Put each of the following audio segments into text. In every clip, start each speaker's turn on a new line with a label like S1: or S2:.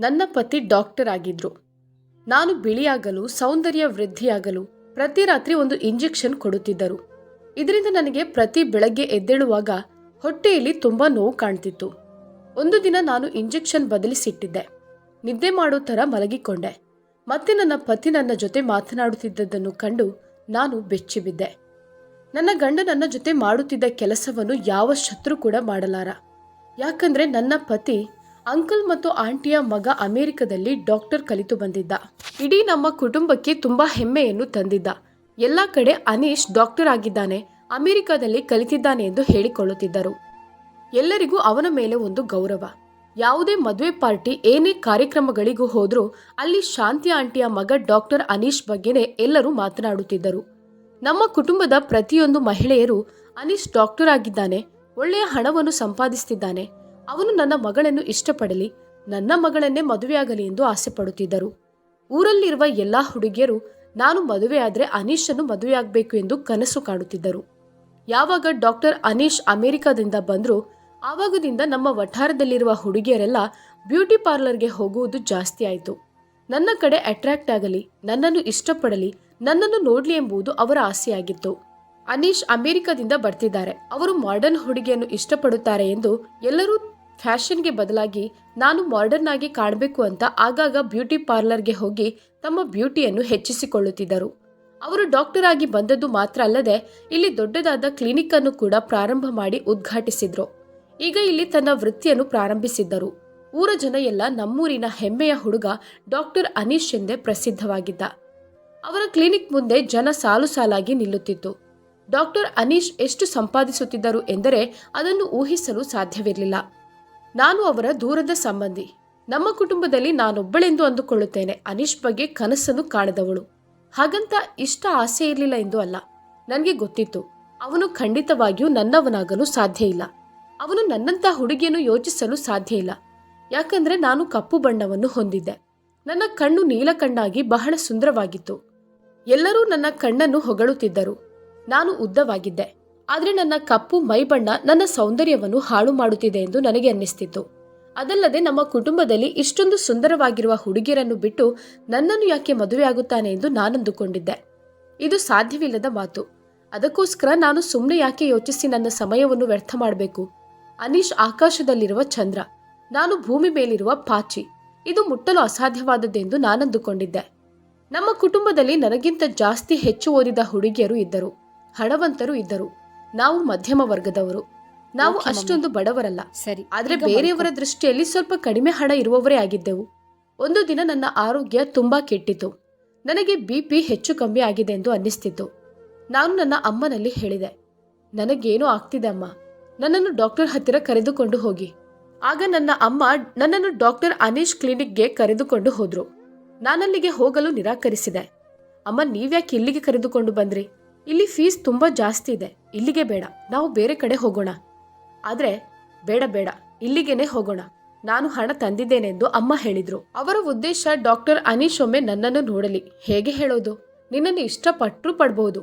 S1: ನನ್ನ ಪತಿ ಡಾಕ್ಟರ್ ಆಗಿದ್ರು. ನಾನು ಬಿಳಿಯಾಗಲು, ಸೌಂದರ್ಯ ವೃದ್ಧಿಯಾಗಲು ಪ್ರತಿ ರಾತ್ರಿ ಒಂದು ಇಂಜೆಕ್ಷನ್ ಕೊಡುತ್ತಿದ್ದರು. ಇದರಿಂದ ನನಗೆ ಪ್ರತಿ ಬೆಳಗ್ಗೆ ಎದ್ದೇಳುವಾಗ ಹೊಟ್ಟೆಯಲ್ಲಿ ತುಂಬಾ ನೋವು ಕಾಣ್ತಿತ್ತು. ಒಂದು ದಿನ ನಾನು ಇಂಜೆಕ್ಷನ್ ಬದಲಿಸಿಟ್ಟಿದ್ದೆ. ನಿದ್ದೆ ಮಾಡೋ ಥರ ಮಲಗಿಕೊಂಡೆ. ಮತ್ತೆ ನನ್ನ ಪತಿ ನನ್ನ ಜೊತೆ ಮಾತನಾಡುತ್ತಿದ್ದದ್ದನ್ನು ಕಂಡು ನಾನು ಬೆಚ್ಚಿಬಿದ್ದೆ. ನನ್ನ ಗಂಡ ನನ್ನ ಜೊತೆ ಮಾಡುತ್ತಿದ್ದ ಕೆಲಸವನ್ನು ಯಾವ ಶತ್ರು ಕೂಡ ಮಾಡಲಾರ. ಯಾಕಂದ್ರೆ ನನ್ನ ಪತಿ ಅಂಕಲ್ ಮತ್ತು ಆಂಟಿಯ ಮಗ ಅಮೆರಿಕದಲ್ಲಿ ಡಾಕ್ಟರ್ ಕಲಿತು ಬಂದಿದ್ದ. ಇಡೀ ನಮ್ಮ ಕುಟುಂಬಕ್ಕೆ ತುಂಬಾ ಹೆಮ್ಮೆಯನ್ನು ತಂದಿದ್ದ. ಎಲ್ಲ ಕಡೆ ಅನೀಶ್ ಡಾಕ್ಟರ್ ಆಗಿದ್ದಾನೆ, ಅಮೆರಿಕದಲ್ಲಿ ಕಲಿತಿದ್ದಾನೆ ಎಂದು ಹೇಳಿಕೊಳ್ಳುತ್ತಿದ್ದರು. ಎಲ್ಲರಿಗೂ ಅವನ ಮೇಲೆ ಒಂದು ಗೌರವ. ಯಾವುದೇ ಮದುವೆ ಪಾರ್ಟಿ, ಏನೇ ಕಾರ್ಯಕ್ರಮಗಳಿಗೂ ಹೋದರೂ ಅಲ್ಲಿ ಶಾಂತಿ ಆಂಟಿಯ ಮಗ ಡಾಕ್ಟರ್ ಅನೀಶ್ ಬಗ್ಗೆನೇ ಎಲ್ಲರೂ ಮಾತನಾಡುತ್ತಿದ್ದರು. ನಮ್ಮ ಕುಟುಂಬದ ಪ್ರತಿಯೊಂದು ಮಹಿಳೆಯರು ಅನೀಶ್ ಡಾಕ್ಟರ್ ಆಗಿದ್ದಾನೆ, ಒಳ್ಳೆಯ ಹಣವನ್ನು ಸಂಪಾದಿಸುತ್ತಿದ್ದಾನೆ ಅವನು ನನ್ನ ಮಗಳನ್ನು ಇಷ್ಟಪಡಲಿ, ನನ್ನ ಮಗಳನ್ನೇ ಮದುವೆಯಾಗಲಿ ಎಂದು ಆಸೆ ಪಡುತ್ತಿದ್ದರು ಊರಲ್ಲಿರುವ ಎಲ್ಲಾ ಹುಡುಗಿಯರು, ನಾನು ಮದುವೆಯಾದರೆ ಅನೀಶನ್ನು ಮದುವೆಯಾಗಬೇಕು ಎಂದು ಕನಸು ಕಾಣುತ್ತಿದ್ದರು ಯಾವಾಗ ಡಾಕ್ಟರ್ ಅನೀಶ್ ಅಮೆರಿಕದಿಂದ ಬಂದರೂ, ಆವಾಗದಿಂದ ನಮ್ಮ ವಠಾರದಲ್ಲಿರುವ ಹುಡುಗಿಯರೆಲ್ಲ ಬ್ಯೂಟಿ ಪಾರ್ಲರ್ಗೆ ಹೋಗುವುದು ಜಾಸ್ತಿ ಆಯಿತು. ನನ್ನ ಕಡೆ ಅಟ್ರಾಕ್ಟ್ ಆಗಲಿ, ನನ್ನನ್ನು ಇಷ್ಟಪಡಲಿ, ನನ್ನನ್ನು ನೋಡ್ಲಿ ಎಂಬುದು ಅವರ ಆಸೆಯಾಗಿತ್ತು. ಅನೀಶ್ ಅಮೆರಿಕದಿಂದ ಬರ್ತಿದ್ದಾರೆ. ಅವರು ಮಾಡರ್ನ್ ಹುಡುಗಿಯನ್ನು ಇಷ್ಟಪಡುತ್ತಾರೆ ಎಂದು ಎಲ್ಲರೂ ಫ್ಯಾಷನ್ಗೆ ಬದಲಾಗಿ ನಾನು ಮಾಡರ್ನ್ ಆಗಿ ಕಾಣಬೇಕು ಅಂತ ಆಗಾಗ ಬ್ಯೂಟಿ ಪಾರ್ಲರ್ಗೆ ಹೋಗಿ ತಮ್ಮ ಬ್ಯೂಟಿಯನ್ನು ಹೆಚ್ಚಿಸಿಕೊಳ್ಳುತ್ತಿದ್ದರು. ಅವರು ಡಾಕ್ಟರ್ ಆಗಿ ಬಂದದ್ದು ಮಾತ್ರ ಅಲ್ಲದೆ ಇಲ್ಲಿ ದೊಡ್ಡದಾದ ಕ್ಲಿನಿಕ್ ಅನ್ನು ಕೂಡ ಪ್ರಾರಂಭ ಮಾಡಿ ಉದ್ಘಾಟಿಸಿದ್ರು. ಈಗ ಇಲ್ಲಿ ತನ್ನ ವೃತ್ತಿಯನ್ನು ಪ್ರಾರಂಭಿಸಿದ್ದರು. ಊರ ಜನ ಎಲ್ಲ ನಮ್ಮೂರಿನ ಹೆಮ್ಮೆಯ ಹುಡುಗ ಡಾಕ್ಟರ್ ಅನೀಶ್ ಎಂದೇ ಪ್ರಸಿದ್ಧವಾಗಿದ್ದ. ಅವರ ಕ್ಲಿನಿಕ್ ಮುಂದೆ ಜನ ಸಾಲು ಸಾಲಾಗಿ ನಿಲ್ಲುತ್ತಿತ್ತು. ಡಾಕ್ಟರ್ ಅನೀಶ್ ಎಷ್ಟು ಸಂಪಾದಿಸುತ್ತಿದ್ದರು ಎಂದರೆ ಅದನ್ನು ಊಹಿಸಲು ಸಾಧ್ಯವಿರಲಿಲ್ಲ. ನಾನು ಅವರ ದೂರದ ಸಂಬಂಧಿ. ನಮ್ಮ ಕುಟುಂಬದಲ್ಲಿ ನಾನೊಬ್ಬಳೆಂದು ಅಂದುಕೊಳ್ಳುತ್ತೇನೆ. ಅನೀಶ್ ಬಗ್ಗೆ ಕನಸನ್ನು ಕಾಣದವಳು. ಹಾಗಂತ ಇಷ್ಟ ಆಸೆ ಇರಲಿಲ್ಲ ಎಂದು ಅಲ್ಲ. ನನಗೆ ಗೊತ್ತಿತ್ತು. ಅವನು ಖಂಡಿತವಾಗಿಯೂ ನನ್ನವನಾಗಲು ಸಾಧ್ಯ ಇಲ್ಲ. ಅವನು ನನ್ನಂತ ಹುಡುಗಿಯನ್ನು ಯೋಚಿಸಲು ಸಾಧ್ಯ ಇಲ್ಲ. ಯಾಕಂದ್ರೆ ನಾನು ಕಪ್ಪು ಬಣ್ಣವನ್ನು ಹೊಂದಿದ್ದೆ. ನನ್ನ ಕಣ್ಣು ನೀಲಕಣ್ಣಾಗಿ ಬಹಳ ಸುಂದರವಾಗಿತ್ತು. ಎಲ್ಲರೂ ನನ್ನ ಕಣ್ಣನ್ನು ಹೊಗಳುತ್ತಿದ್ದರು. ನಾನು ಉದ್ದವಾಗಿದ್ದೆ. ಆದರೆ ನನ್ನ ಕಪ್ಪು ಮೈಬಣ್ಣ ನನ್ನ ಸೌಂದರ್ಯವನ್ನು ಹಾಳು ಮಾಡುತ್ತಿದೆ ಎಂದು ನನಗೆ ಅನ್ನಿಸ್ತಿತ್ತು. ಅದಲ್ಲದೆ ನಮ್ಮ ಕುಟುಂಬದಲ್ಲಿ ಇಷ್ಟೊಂದು ಸುಂದರವಾಗಿರುವ ಹುಡುಗಿಯರನ್ನು ಬಿಟ್ಟು ನನ್ನನ್ನು ಯಾಕೆ ಮದುವೆಯಾಗುತ್ತಾನೆ ಎಂದು ನಾನಂದುಕೊಂಡಿದ್ದೆ. ಇದು ಸಾಧ್ಯವಿಲ್ಲದ ಮಾತು. ಅದಕ್ಕೋಸ್ಕರ ನಾನು ಸುಮ್ಮನೆ ಯಾಕೆ ಯೋಚಿಸಿ ನನ್ನ ಸಮಯವನ್ನು ವ್ಯರ್ಥ ಮಾಡಬೇಕು? ಅನೀಶ್ ಆಕಾಶದಲ್ಲಿರುವ ಚಂದ್ರ. ನಾನು ಭೂಮಿ ಮೇಲಿರುವ ಪಾಚಿ. ಇದು ಮುಟ್ಟಲು ಅಸಾಧ್ಯವಾದದ್ದೆಂದು ನಾನಂದುಕೊಂಡಿದ್ದೆ. ನಮ್ಮ ಕುಟುಂಬದಲ್ಲಿ ನನಗಿಂತ ಜಾಸ್ತಿ ಹೆಚ್ಚು ಓದಿದ ಹುಡುಗಿಯರು ಇದ್ದರು. ಹಣವಂತರು ಇದ್ದರು. ನಾವು ಮಧ್ಯಮ ವರ್ಗದವರು. ನಾವು ಅಷ್ಟೊಂದು ಬಡವರಲ್ಲ.
S2: ಸರಿ
S1: ಆದ್ರೆ ಬೇರೆಯವರ ದೃಷ್ಟಿಯಲ್ಲಿ ಸ್ವಲ್ಪ ಕಡಿಮೆ ಹಣ ಇರುವವರೇ ಆಗಿದ್ದೆವು. ಒಂದು ದಿನ ನನ್ನ ಆರೋಗ್ಯ ತುಂಬಾ ಕೆಟ್ಟಿತು. ನನಗೆ ಬಿಪಿ ಹೆಚ್ಚು ಕಮ್ಮಿ ಆಗಿದೆ ಎಂದು ಅನ್ನಿಸ್ತಿತ್ತು. ನಾನು ನನ್ನ ಅಮ್ಮನಲ್ಲಿ ಹೇಳಿದೆ ನನಗೇನು ಆಗ್ತಿದೆ ಅಮ್ಮ? ನನ್ನನ್ನು ಡಾಕ್ಟರ್ ಹತ್ತಿರ ಕರೆದುಕೊಂಡು ಹೋಗಿ. ಆಗ ನನ್ನ ಅಮ್ಮ ನನ್ನನ್ನು ಡಾಕ್ಟರ್ ಅನೀಶ್ ಕ್ಲಿನಿಕ್ಗೆ ಕರೆದುಕೊಂಡು ಹೋದ್ರು. ನಾನಲ್ಲಿಗೆ ಹೋಗಲು ನಿರಾಕರಿಸಿದೆ. ಅಮ್ಮ ನೀವ್ಯಾಕೆ ಇಲ್ಲಿಗೆ ಕರೆದುಕೊಂಡು ಬಂದ್ರಿ? ಇಲ್ಲಿ ಫೀಸ್ ತುಂಬ ಜಾಸ್ತಿ ಇದೆ. ಇಲ್ಲಿಗೆ ಬೇಡ. ನಾವು ಬೇರೆ ಕಡೆ ಹೋಗೋಣ. ಆದರೆ ಬೇಡ ಬೇಡ. ಇಲ್ಲಿಗೇನೆ ಹೋಗೋಣ. ನಾನು ಹಣ ತಂದಿದ್ದೇನೆಂದು ಅಮ್ಮ ಹೇಳಿದ್ರು. ಅವರ ಉದ್ದೇಶ ಡಾಕ್ಟರ್ ಅನೀಶ್ ಒಮ್ಮೆ ನನ್ನನ್ನು ನೋಡಲಿ. ಹೇಗೆ ಹೇಳೋದು? ನಿನ್ನನ್ನು ಇಷ್ಟಪಟ್ಟರೂ ಪಡ್ಬಹುದು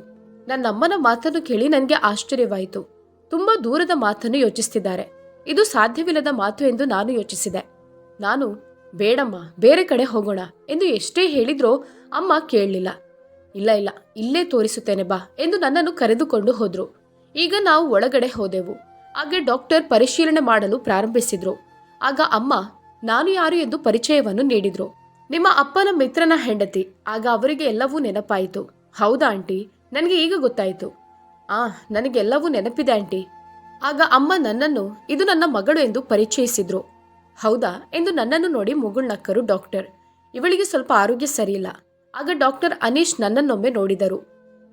S1: ನನ್ನಮ್ಮನ ಮಾತನ್ನು ಕೇಳಿ ನನಗೆ ಆಶ್ಚರ್ಯವಾಯಿತು. ತುಂಬಾ ದೂರದ ಮಾತನ್ನು ಯೋಚಿಸ್ತಿದ್ದಾರೆ. ಇದು ಸಾಧ್ಯವಿಲ್ಲದ ಮಾತು ಎಂದು ನಾನು ಯೋಚಿಸಿದೆ. ನಾನು, ಬೇಡಮ್ಮ, ಬೇರೆ ಕಡೆ ಹೋಗೋಣ ಎಂದು ಎಷ್ಟೇ ಹೇಳಿದ್ರೋ ಅಮ್ಮ ಕೇಳಲಿಲ್ಲ. ಇಲ್ಲ ಇಲ್ಲ, ಇಲ್ಲೇ ತೋರಿಸುತ್ತೇನೆ ಬಾ ಎಂದು ನನ್ನನ್ನು ಕರೆದುಕೊಂಡು ಹೋದ್ರು. ಈಗ ನಾವು ಒಳಗಡೆ ಹೋದೆವು. ಆಗ ಡಾಕ್ಟರ್ ಪರಿಶೀಲನೆ ಮಾಡಲು ಪ್ರಾರಂಭಿಸಿದ್ರು. ಆಗ ಅಮ್ಮ, ನಾನು ಯಾರು ಎಂದು ಪರಿಚಯವನ್ನು ನೀಡಿದ್ರು. ನಿಮ್ಮ ಅಪ್ಪನ ಮಿತ್ರನ ಹೆಂಡತಿ, ಆಗ ಅವರಿಗೆ ಎಲ್ಲವೂ ನೆನಪಾಯಿತು. ಹೌದಾ, ಆಂಟಿ? ನನಗೆ ಈಗ ಗೊತ್ತಾಯಿತು. ಆ ನನಗೆಲ್ಲವೂ ನೆನಪಿದೆ, ಆಂಟಿ. ಆಗ ಅಮ್ಮ ನನ್ನನ್ನು, ಇದು ನನ್ನ ಮಗಳು ಎಂದು ಪರಿಚಯಿಸಿದ್ರು. ಹೌದಾ, ಎಂದು ನನ್ನನ್ನು ನೋಡಿ ಮುಗುಳ್ನಕ್ಕರು ಡಾಕ್ಟರ್. ಇವಳಿಗೆ ಸ್ವಲ್ಪ ಆರೋಗ್ಯ ಸರಿಯಿಲ್ಲ. ಆಗ ಡಾಕ್ಟರ್ ಅನೀಶ್ ನನ್ನನ್ನೊಮ್ಮೆ ನೋಡಿದರು.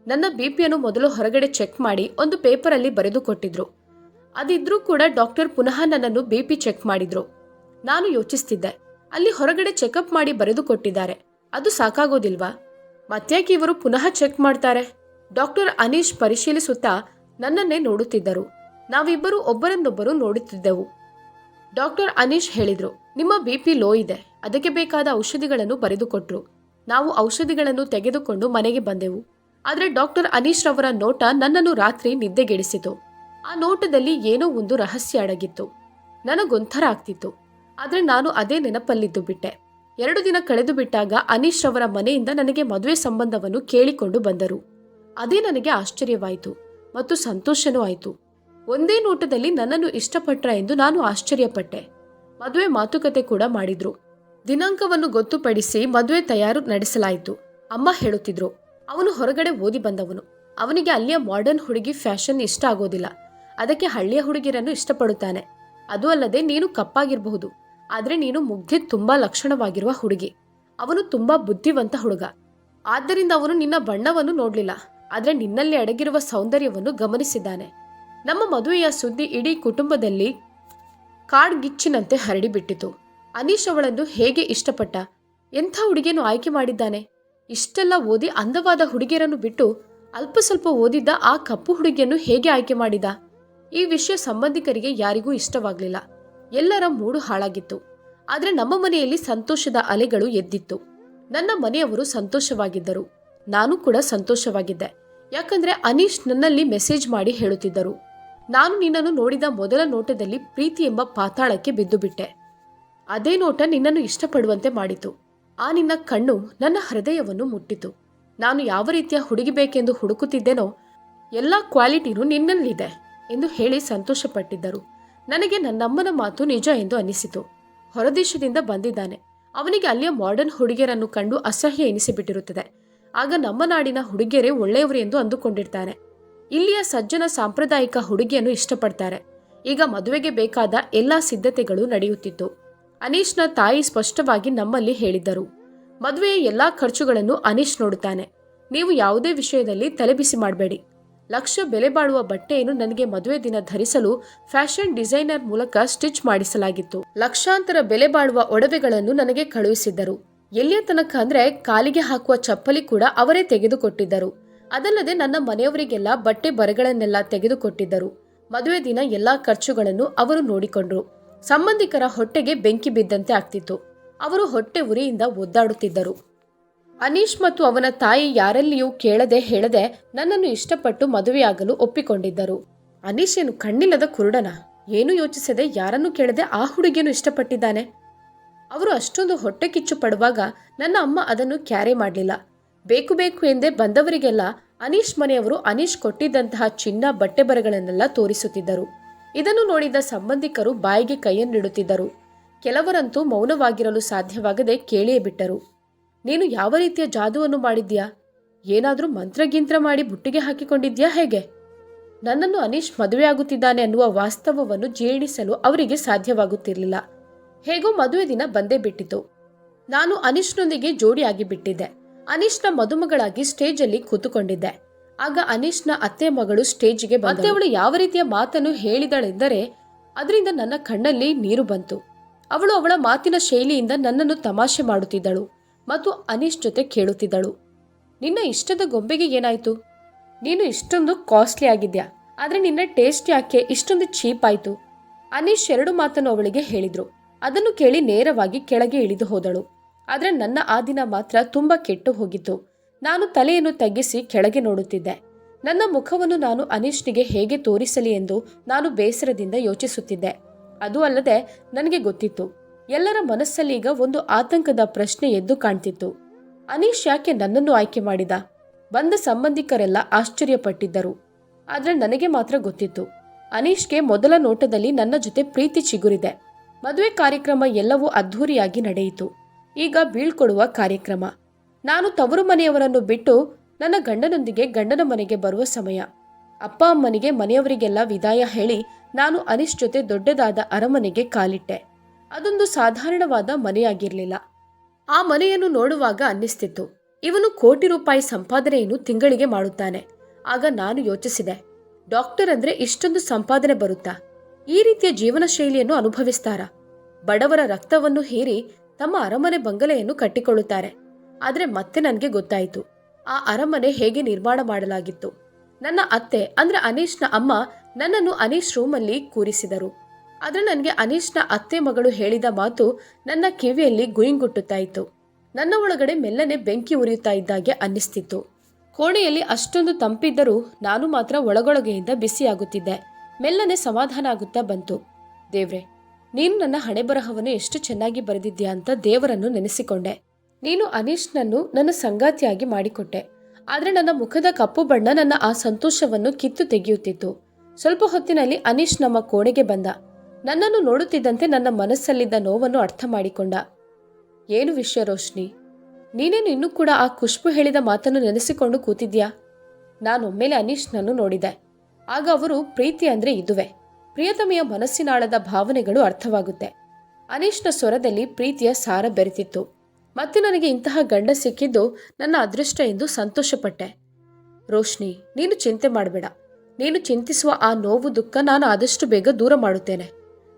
S1: ನನ್ನ ಬಿಪಿಯನ್ನು ಮೊದಲು ಹೊರಗಡೆ ಚೆಕ್ ಮಾಡಿ ಒಂದು ಪೇಪರಲ್ಲಿ ಬರೆದು ಕೊಟ್ಟಿದ್ರು. ಅದಿದ್ರೂ ಕೂಡ ಡಾಕ್ಟರ್ ಪುನಃ ನನ್ನನ್ನು ಬಿಪಿ ಚೆಕ್ ಮಾಡಿದ್ರು. ನಾನು ಯೋಚಿಸ್ತಿದ್ದೆ. ಅಲ್ಲಿ ಹೊರಗಡೆ ಚೆಕಪ್ ಮಾಡಿ ಬರೆದು ಕೊಟ್ಟಿದ್ದಾರೆ. ಅದು ಸಾಕಾಗೋದಿಲ್ವಾ? ಮತ್ತ್ಯಾಕೆ ಇವರು ಪುನಃ ಚೆಕ್ ಮಾಡ್ತಾರೆ? ಡಾಕ್ಟರ್ ಅನೀಶ್ ಪರಿಶೀಲಿಸುತ್ತಾ ನನ್ನನ್ನೇ ನೋಡುತ್ತಿದ್ದರು. ನಾವಿಬ್ಬರು ಒಬ್ಬರನ್ನೊಬ್ಬರು ನೋಡುತ್ತಿದ್ದೆವು. ಡಾಕ್ಟರ್ ಅನೀಶ್ ಹೇಳಿದ್ರು, ನಿಮ್ಮ ಬಿಪಿ ಲೋ ಇದೆ. ಅದಕ್ಕೆ ಬೇಕಾದ ಔಷಧಿಗಳನ್ನು ಬರೆದುಕೊಟ್ರು ನಾವು ಔಷಧಿಗಳನ್ನು ತೆಗೆದುಕೊಂಡು ಮನೆಗೆ ಬಂದೆವು. ಆದರೆ ಡಾಕ್ಟರ್ ಅನೀಶ್ ರವರ ನೋಟ ನನ್ನನ್ನು ರಾತ್ರಿ ನಿದ್ದೆಗೆಡಿಸಿತು. ಆ ನೋಟದಲ್ಲಿ ಏನೋ ಒಂದು ರಹಸ್ಯ ಅಡಗಿತ್ತು. ನನಗೊಂಥರ ಆಗ್ತಿತ್ತು. ಆದರೆ ನಾನು ಅದೇ ನೆನಪಲ್ಲಿದ್ದು ಬಿಟ್ಟೆ. ಎರಡು ದಿನ ಕಳೆದು ಬಿಟ್ಟಾಗ ಅನೀಶ್ ರವರ ಮನೆಯಿಂದ ನನಗೆ ಮದುವೆ ಸಂಬಂಧವನ್ನು ಕೇಳಿಕೊಂಡು ಬಂದರು. ಅದೇ ನನಗೆ ಆಶ್ಚರ್ಯವಾಯಿತು ಮತ್ತು ಸಂತೋಷನೂ ಆಯಿತು. ಒಂದೇ ನೋಟದಲ್ಲಿ ನನ್ನನ್ನು ಇಷ್ಟಪಟ್ರ ಎಂದು ನಾನು ಆಶ್ಚರ್ಯಪಟ್ಟೆ. ಮದುವೆ ಮಾತುಕತೆ ಕೂಡ ಮಾಡಿದ್ರು. ದಿನಾಂಕವನ್ನು ಗೊತ್ತುಪಡಿಸಿ ಮದುವೆ ತಯಾರು ನಡೆಸಲಾಯಿತು. ಅಮ್ಮ ಹೇಳುತ್ತಿದ್ರು, ಅವನು ಹೊರಗಡೆ ಓದಿ ಬಂದವನು. ಅವನಿಗೆ ಅಲ್ಲಿಯ ಮಾಡರ್ನ್ ಹುಡುಗಿ ಫ್ಯಾಷನ್ ಇಷ್ಟ ಆಗೋದಿಲ್ಲ. ಅದಕ್ಕೆ ಹಳ್ಳಿಯ ಹುಡುಗಿರನ್ನು ಇಷ್ಟಪಡುತ್ತಾನೆ. ಅದು ಅಲ್ಲದೆ ನೀನು ಕಪ್ಪಾಗಿರಬಹುದು. ಆದರೆ ನೀನು ಮುಗ್ಧಿ ತುಂಬಾ ಲಕ್ಷಣವಾಗಿರುವ ಹುಡುಗಿ. ಅವನು ತುಂಬಾ ಬುದ್ಧಿವಂತ ಹುಡುಗ. ಆದ್ದರಿಂದ ಅವನು ನಿನ್ನ ಬಣ್ಣವನ್ನು ನೋಡಲಿಲ್ಲ. ಆದರೆ ನಿನ್ನಲ್ಲಿ ಅಡಗಿರುವ ಸೌಂದರ್ಯವನ್ನು ಗಮನಿಸಿದ್ದಾನೆ. ನಮ್ಮ ಮದುವೆಯ ಸುದ್ದಿ ಇಡೀ ಕುಟುಂಬದಲ್ಲಿ ಕಾಡ್ಗಿಚ್ಚಿನಂತೆ ಹರಡಿಬಿಟ್ಟಿತು. ಅನೀಶ್ ಅವಳನ್ನು ಹೇಗೆ ಇಷ್ಟಪಟ್ಟ? ಎಂಥ ಹುಡುಗಿಯನ್ನು ಆಯ್ಕೆ ಮಾಡಿದ್ದಾನೆ? ಇಷ್ಟೆಲ್ಲ ಓದಿ ಅಂದವಾದ ಹುಡುಗಿಯರನ್ನು ಬಿಟ್ಟು ಅಲ್ಪ ಸ್ವಲ್ಪ ಓದಿದ್ದ ಆ ಕಪ್ಪು ಹುಡುಗಿಯನ್ನು ಹೇಗೆ ಆಯ್ಕೆ ಮಾಡಿದ? ಈ ವಿಷಯ ಸಂಬಂಧಿಕರಿಗೆ ಯಾರಿಗೂ ಇಷ್ಟವಾಗಲಿಲ್ಲ. ಎಲ್ಲರ ಮೂಡು ಹಾಳಾಗಿತ್ತು. ಆದರೆ ನಮ್ಮ ಮನೆಯಲ್ಲಿ ಸಂತೋಷದ ಅಲೆಗಳು ಎದ್ದಿತ್ತು. ನನ್ನ ಮನೆಯವರು ಸಂತೋಷವಾಗಿದ್ದರು. ನಾನು ಕೂಡ ಸಂತೋಷವಾಗಿದ್ದೆ. ಯಾಕಂದ್ರೆ ಅನೀಶ್ ನನ್ನಲ್ಲಿ ಮೆಸೇಜ್ ಮಾಡಿ ಹೇಳುತ್ತಿದ್ದರು. ನಾನು ನಿನ್ನನ್ನು ನೋಡಿದ ಮೊದಲ ನೋಟದಲ್ಲಿ ಪ್ರೀತಿ ಎಂಬ ಪಾತಾಳಕ್ಕೆ ಬಿದ್ದು ಬಿಟ್ಟೆ ಅದೇ ನೋಟ ನಿನ್ನನ್ನು ಇಷ್ಟಪಡುವಂತೆ ಮಾಡಿತು. ಆ ನಿನ್ನ ಕಣ್ಣು ನನ್ನ ಹೃದಯವನ್ನು ಮುಟ್ಟಿತು. ನಾನು ಯಾವ ರೀತಿಯ ಹುಡುಗಿ ಬೇಕೆಂದು ಹುಡುಕುತ್ತಿದ್ದೇನೋ ಎಲ್ಲ ಕ್ವಾಲಿಟಿನೂ ನಿನ್ನಲ್ಲಿದೆ ಎಂದು ಹೇಳಿ ಸಂತೋಷಪಟ್ಟಿದ್ದರು. ನನಗೆ ನನ್ನಮ್ಮನ ಮಾತು ನಿಜ ಎಂದು ಅನಿಸಿತು. ಹೊರದೇಶದಿಂದ ಬಂದಿದ್ದಾನೆ. ಅವನಿಗೆ ಅಲ್ಲಿಯ ಮಾಡರ್ನ್ ಹುಡುಗಿಯರನ್ನು ಕಂಡು ಅಸಹ್ಯ ಎನಿಸಿಬಿಟ್ಟಿರುತ್ತದೆ. ಆಗ ನಮ್ಮ ನಾಡಿನ ಹುಡುಗಿಯರೇ ಒಳ್ಳೆಯವರು ಎಂದು ಅಂದುಕೊಂಡಿರ್ತಾನೆ. ಇಲ್ಲಿಯ ಸಜ್ಜನ ಸಾಂಪ್ರದಾಯಿಕ ಹುಡುಗಿಯನ್ನು ಇಷ್ಟಪಡ್ತಾರೆ. ಈಗ ಮದುವೆಗೆ ಬೇಕಾದ ಎಲ್ಲಾ ಸಿದ್ಧತೆಗಳು ನಡೆಯುತ್ತಿತ್ತು ಅನೀಶ್ನ ತಾಯಿ ಸ್ಪಷ್ಟವಾಗಿ ನಮ್ಮಲ್ಲಿ ಹೇಳಿದ್ದರು. ಮದುವೆಯ ಎಲ್ಲಾ ಖರ್ಚುಗಳನ್ನು ಅನೀಶ್ ನೋಡುತ್ತಾನೆ. ನೀವು ಯಾವುದೇ ವಿಷಯದಲ್ಲಿ ತಲೆಬಿಸಿ ಮಾಡಬೇಡಿ. ಲಕ್ಷ ಬೆಲೆ ಬಾಳುವ ಬಟ್ಟೆಯನ್ನು ನನಗೆ ಮದುವೆ ದಿನ ಧರಿಸಲು ಫ್ಯಾಷನ್ ಡಿಸೈನರ್ ಮೂಲಕ ಸ್ಟಿಚ್ ಮಾಡಿಸಲಾಗಿತ್ತು. ಲಕ್ಷಾಂತರ ಬೆಲೆ ಬಾಳುವ ಒಡವೆಗಳನ್ನು ನನಗೆ ಕಳುಹಿಸಿದ್ದರು. ಎಲ್ಲಿಯ ತನಕ ಅಂದ್ರೆ ಕಾಲಿಗೆ ಹಾಕುವ ಚಪ್ಪಲಿ ಕೂಡ ಅವರೇ ತೆಗೆದುಕೊಟ್ಟಿದ್ದರು. ಅದಲ್ಲದೆ ನನ್ನ ಮನೆಯವರಿಗೆಲ್ಲ ಬಟ್ಟೆ ಬರೆಗಳನ್ನೆಲ್ಲ ತೆಗೆದುಕೊಟ್ಟಿದ್ದರು. ಮದುವೆ ದಿನ ಎಲ್ಲಾ ಖರ್ಚುಗಳನ್ನು ಅವರು ನೋಡಿಕೊಂಡ್ರು. ಸಂಬಂಧಿಕರ ಹೊಟ್ಟೆಗೆ ಬೆಂಕಿ ಬಿದ್ದಂತೆ ಆಗ್ತಿತ್ತು. ಅವರು ಹೊಟ್ಟೆ ಉರಿಯಿಂದ ಒದ್ದಾಡುತ್ತಿದ್ದರು. ಅನೀಶ್ ಮತ್ತು ಅವನ ತಾಯಿ ಯಾರಲ್ಲಿಯೂ ಕೇಳದೆ ಹೇಳದೆ ನನ್ನನ್ನು ಇಷ್ಟಪಟ್ಟು ಮದುವೆಯಾಗಲು ಒಪ್ಪಿಕೊಂಡಿದ್ದರು. ಅನೀಶ್ ಏನು ಕಣ್ಣಿಲ್ಲದ ಕುರುಡನ. ಏನು ಯೋಚಿಸದೆ ಯಾರನ್ನು ಕೇಳದೆ ಆ ಹುಡುಗಿಯನ್ನು ಇಷ್ಟಪಟ್ಟಿದ್ದಾನೆ? ಅವರು ಅಷ್ಟೊಂದು ಹೊಟ್ಟೆ ಕಿಚ್ಚು ಪಡುವಾಗ ನನ್ನ ಅಮ್ಮ ಅದನ್ನು ಕ್ಯಾರೆ ಮಾಡಲಿಲ್ಲ. ಬೇಕು ಬೇಕು ಎಂದೇ ಬಂದವರಿಗೆಲ್ಲ ಅನೀಶ್ ಮನೆಯವರು ಅನೀಶ್ ಕೊಟ್ಟಿದ್ದಂತಹ ಚಿನ್ನ ಬಟ್ಟೆ ಬರೆಗಳನ್ನೆಲ್ಲ ತೋರಿಸುತ್ತಿದ್ದರು. ಇದನ್ನು ನೋಡಿದ ಸಂಬಂಧಿಕರು ಬಾಯಿಗೆ ಕೈಯನ್ನಿಡುತ್ತಿದ್ದರು. ಕೆಲವರಂತೂ ಮೌನವಾಗಿರಲು ಸಾಧ್ಯವಾಗದೆ ಕೇಳಿಯೇ ಬಿಟ್ಟರು. ನೀನು ಯಾವ ರೀತಿಯ ಜಾದುವನ್ನು ಮಾಡಿದ್ಯಾ ಏನಾದರೂ ಮಂತ್ರಗಿಂತ್ರ ಮಾಡಿ ಬುಟ್ಟಿಗೆ ಹಾಕಿಕೊಂಡಿದ್ಯಾ ಹೇಗೆ? ನನ್ನನ್ನು ಅನೀಶ್ ಮದುವೆಯಾಗುತ್ತಿದ್ದಾನೆ ಅನ್ನುವ ವಾಸ್ತವವನ್ನು ಜೀರ್ಣಿಸಲು ಅವರಿಗೆ ಸಾಧ್ಯವಾಗುತ್ತಿರಲಿಲ್ಲ. ಹೇಗೋ ಮದುವೆ ದಿನ ಬಂದೇ ಬಿಟ್ಟಿತು. ನಾನು ಅನೀಶ್ನೊಂದಿಗೆ ಜೋಡಿಯಾಗಿ ಬಿಟ್ಟಿದ್ದೆ ಅನೀಶ್ನ ಮದುಮಗಳಾಗಿ ಸ್ಟೇಜಲ್ಲಿ ಕೂತುಕೊಂಡಿದ್ದೆ. ಆಗ ಅನೀಶ್ನ ಅತ್ತೆ ಮಗಳು ಸ್ಟೇಜ್ಗೆ ಮತ್ತೆ ಅವಳು ಯಾವ ರೀತಿಯ ಮಾತನ್ನು ಹೇಳಿದಳೆಂದರೆ, ಅದರಿಂದ ನನ್ನ ಕಣ್ಣಲ್ಲಿ ನೀರು ಬಂತು. ಅವಳು ಅವಳ ಮಾತಿನ ಶೈಲಿಯಿಂದ ನನ್ನನ್ನು ತಮಾಷೆ ಮಾಡುತ್ತಿದ್ದಳು ಮತ್ತು ಅನೀಶ್ ಜೊತೆ ಕೇಳುತ್ತಿದ್ದಳು. ನಿನ್ನ ಇಷ್ಟದ ಗೊಂಬೆಗೆ ಏನಾಯಿತು? ನೀನು ಇಷ್ಟೊಂದು ಕಾಸ್ಟ್ಲಿ ಆಗಿದ್ಯಾ? ಆದರೆ ನಿನ್ನ ಟೇಸ್ಟ್ ಯಾಕೆ ಇಷ್ಟೊಂದು ಚೀಪ್ ಆಯಿತು? ಅನೀಶ್ ಎರಡು ಮಾತನ್ನು ಅವಳಿಗೆ ಹೇಳಿದ್ರು. ಅದನ್ನು ಕೇಳಿ ನೇರವಾಗಿ ಕೆಳಗೆ ಇಳಿದು ಹೋದಳು. ಆದರೆ ನನ್ನ ಆ ದಿನ ಮಾತ್ರ ತುಂಬ ಕೆಟ್ಟು ಹೋಗಿತ್ತು. ನಾನು ತಲೆಯನ್ನು ತಗ್ಗಿಸಿ ಕೆಳಗೆ ನೋಡುತ್ತಿದ್ದೆ. ನನ್ನ ಮುಖವನ್ನು ನಾನು ಅನೀಶ್ನಿಗೆ ಹೇಗೆ ತೋರಿಸಲಿ ಎಂದು ನಾನು ಬೇಸರದಿಂದ ಯೋಚಿಸುತ್ತಿದ್ದೆ. ಅದು ಅಲ್ಲದೆ ನನಗೆ ಗೊತ್ತಿತ್ತು. ಎಲ್ಲರ ಮನಸ್ಸಲ್ಲೀಗ ಒಂದು ಆತಂಕದ ಪ್ರಶ್ನೆ ಎದ್ದು ಕಾಣ್ತಿತ್ತು. ಅನೀಶ್ ಯಾಕೆ ನನ್ನನ್ನು ಆಯ್ಕೆ ಮಾಡಿದ? ಬಂದ ಸಂಬಂಧಿಕರೆಲ್ಲ ಆಶ್ಚರ್ಯಪಟ್ಟಿದ್ದರು. ಆದರೆ ನನಗೆ ಮಾತ್ರ ಗೊತ್ತಿತ್ತು. ಅನೀಶ್ಗೆ ಮೊದಲ ನೋಟದಲ್ಲಿ ನನ್ನ ಜೊತೆ ಪ್ರೀತಿ ಚಿಗುರಿದೆ. ಮದುವೆ ಕಾರ್ಯಕ್ರಮ ಎಲ್ಲವೂ ಅದ್ಧೂರಿಯಾಗಿ ನಡೆಯಿತು. ಈಗ ಬೀಳ್ಕೊಡುವ ಕಾರ್ಯಕ್ರಮ. ನಾನು ತವರು ಮನೆಯವರನ್ನು ಬಿಟ್ಟು ನನ್ನ ಗಂಡನೊಂದಿಗೆ ಗಂಡನ ಮನೆಗೆ ಬರುವ ಸಮಯ. ಅಪ್ಪ ಅಮ್ಮನಿಗೆ ಮನೆಯವರಿಗೆಲ್ಲ ವಿದಾಯ ಹೇಳಿ ನಾನು ಅನಿಸ್ ಜೊತೆ ದೊಡ್ಡದಾದ ಅರಮನೆಗೆ ಕಾಲಿಟ್ಟೆ. ಅದೊಂದು ಸಾಧಾರಣವಾದ ಮನೆಯಾಗಿರಲಿಲ್ಲ. ಆ ಮನೆಯನ್ನು ನೋಡುವಾಗ ಅನ್ನಿಸ್ತಿತ್ತು. ಇವನು ಕೋಟಿ ರೂಪಾಯಿ ಸಂಪಾದನೆಯನ್ನು ತಿಂಗಳಿಗೆ ಮಾಡುತ್ತಾನೆ. ಆಗ ನಾನು ಯೋಚಿಸಿದೆ, ಡಾಕ್ಟರ್ ಅಂದ್ರೆ ಇಷ್ಟೊಂದು ಸಂಪಾದನೆ ಬರುತ್ತಾ? ಈ ರೀತಿಯ ಜೀವನ ಶೈಲಿಯನ್ನು ಅನುಭವಿಸ್ತಾರಾ? ಬಡವರ ರಕ್ತವನ್ನು ಹೀರಿ ತಮ್ಮ ಅರಮನೆ ಬಂಗಲೆಯನ್ನು ಕಟ್ಟಿಕೊಳ್ಳುತ್ತಾರೆ. ಆದ್ರೆ ಮತ್ತೆ ನನಗೆ ಗೊತ್ತಾಯಿತು. ಆ ಅರಮನೆ ಹೇಗೆ ನಿರ್ಮಾಣ ಮಾಡಲಾಗಿತ್ತು. ನನ್ನ ಅತ್ತೆ, ಅಂದ್ರೆ ಅನೀಶ್ನ ಅಮ್ಮ, ನನ್ನನ್ನು ಅನೀಶ್ ರೂಮಲ್ಲಿ ಕೂರಿಸಿದರು. ಆದ್ರೆ ನನಗೆ ಅನೀಶ್ನ ಅತ್ತೆ ಮಗಳು ಹೇಳಿದ ಮಾತು ನನ್ನ ಕಿವಿಯಲ್ಲಿ ಗುಯಿಂಗುಟ್ಟುತ್ತಾ ಇತ್ತು ನನ್ನ ಒಳಗಡೆ ಮೆಲ್ಲನೆ ಬೆಂಕಿ ಉರಿಯುತ್ತಾ ಇದ್ದಾಗೆ ಅನ್ನಿಸ್ತಿತ್ತು. ಕೋಣೆಯಲ್ಲಿ ಅಷ್ಟೊಂದು ತಂಪಿದ್ದರೂ ನಾನು ಮಾತ್ರ ಒಳಗೊಳಗೆಯಿಂದ ಬಿಸಿಯಾಗುತ್ತಿದ್ದೆ. ಮೆಲ್ಲನೆ ಸಮಾಧಾನ ಆಗುತ್ತಾ ಬಂತು. ದೇವ್ರೆ, ನೀನು ನನ್ನ ಹಣೆ ಬರಹವನ್ನು ಎಷ್ಟು ಚೆನ್ನಾಗಿ ಬರೆದಿದ್ದೀಯಾ ಅಂತ ದೇವರನ್ನು ನೆನೆಸಿಕೊಂಡೆ. ನೀನು ಅನೀಶ್ನನ್ನು ನನ್ನ ಸಂಗಾತಿಯಾಗಿ ಮಾಡಿಕೊಟ್ಟೆ. ಆದರೆ ನನ್ನ ಮುಖದ ಕಪ್ಪು ಬಣ್ಣ ನನ್ನ ಆ ಸಂತೋಷವನ್ನು ಕಿತ್ತು ತೆಗೆಯುತ್ತಿತ್ತು. ಸ್ವಲ್ಪ ಹೊತ್ತಿನಲ್ಲಿ ಅನೀಶ್ ನಮ್ಮ ಕೋಣೆಗೆ ಬಂದ. ನನ್ನನ್ನು ನೋಡುತ್ತಿದ್ದಂತೆ ನನ್ನ ಮನಸ್ಸಲ್ಲಿದ್ದ ನೋವನ್ನು ಅರ್ಥ ಮಾಡಿಕೊಂಡ. ಏನು ವಿಷಯ ರೋಶ್ನಿ? ನೀನೇನು ಇನ್ನೂ ಕೂಡ ಆ ಖುಷ್ಬು ಹೇಳಿದ ಮಾತನ್ನು ನೆನೆಸಿಕೊಂಡು ಕೂತಿದ್ಯಾ? ನಾನೊಮ್ಮೆಲೆ ಅನೀಶ್ನನ್ನು ನೋಡಿದೆ. ಆಗ ಅವರು, ಪ್ರೀತಿ ಅಂದ್ರೆ ಇದುವೆ. ಪ್ರಿಯತಮೆಯ ಮನಸ್ಸಿನಾಳದ ಭಾವನೆಗಳು ಅರ್ಥವಾಗುತ್ತೆ. ಅನೀಶ್ನ ಸ್ವರದಲ್ಲಿ ಪ್ರೀತಿಯ ಸಾರ ಬೆರೆತಿತ್ತು. ಮತ್ತೆ ನನಗೆ ಇಂತಹ ಗಂಡ ಸಿಕ್ಕಿದ್ದು ನನ್ನ ಅದೃಷ್ಟ ಎಂದು ಸಂತೋಷಪಟ್ಟೆ. ರೋಶ್ನಿ, ನೀನು ಚಿಂತೆ ಮಾಡಬೇಡ. ನೀನು ಚಿಂತಿಸುವ ಆ ನೋವು ದುಃಖ ನಾನು ಆದಷ್ಟು ಬೇಗ ದೂರ ಮಾಡುತ್ತೇನೆ.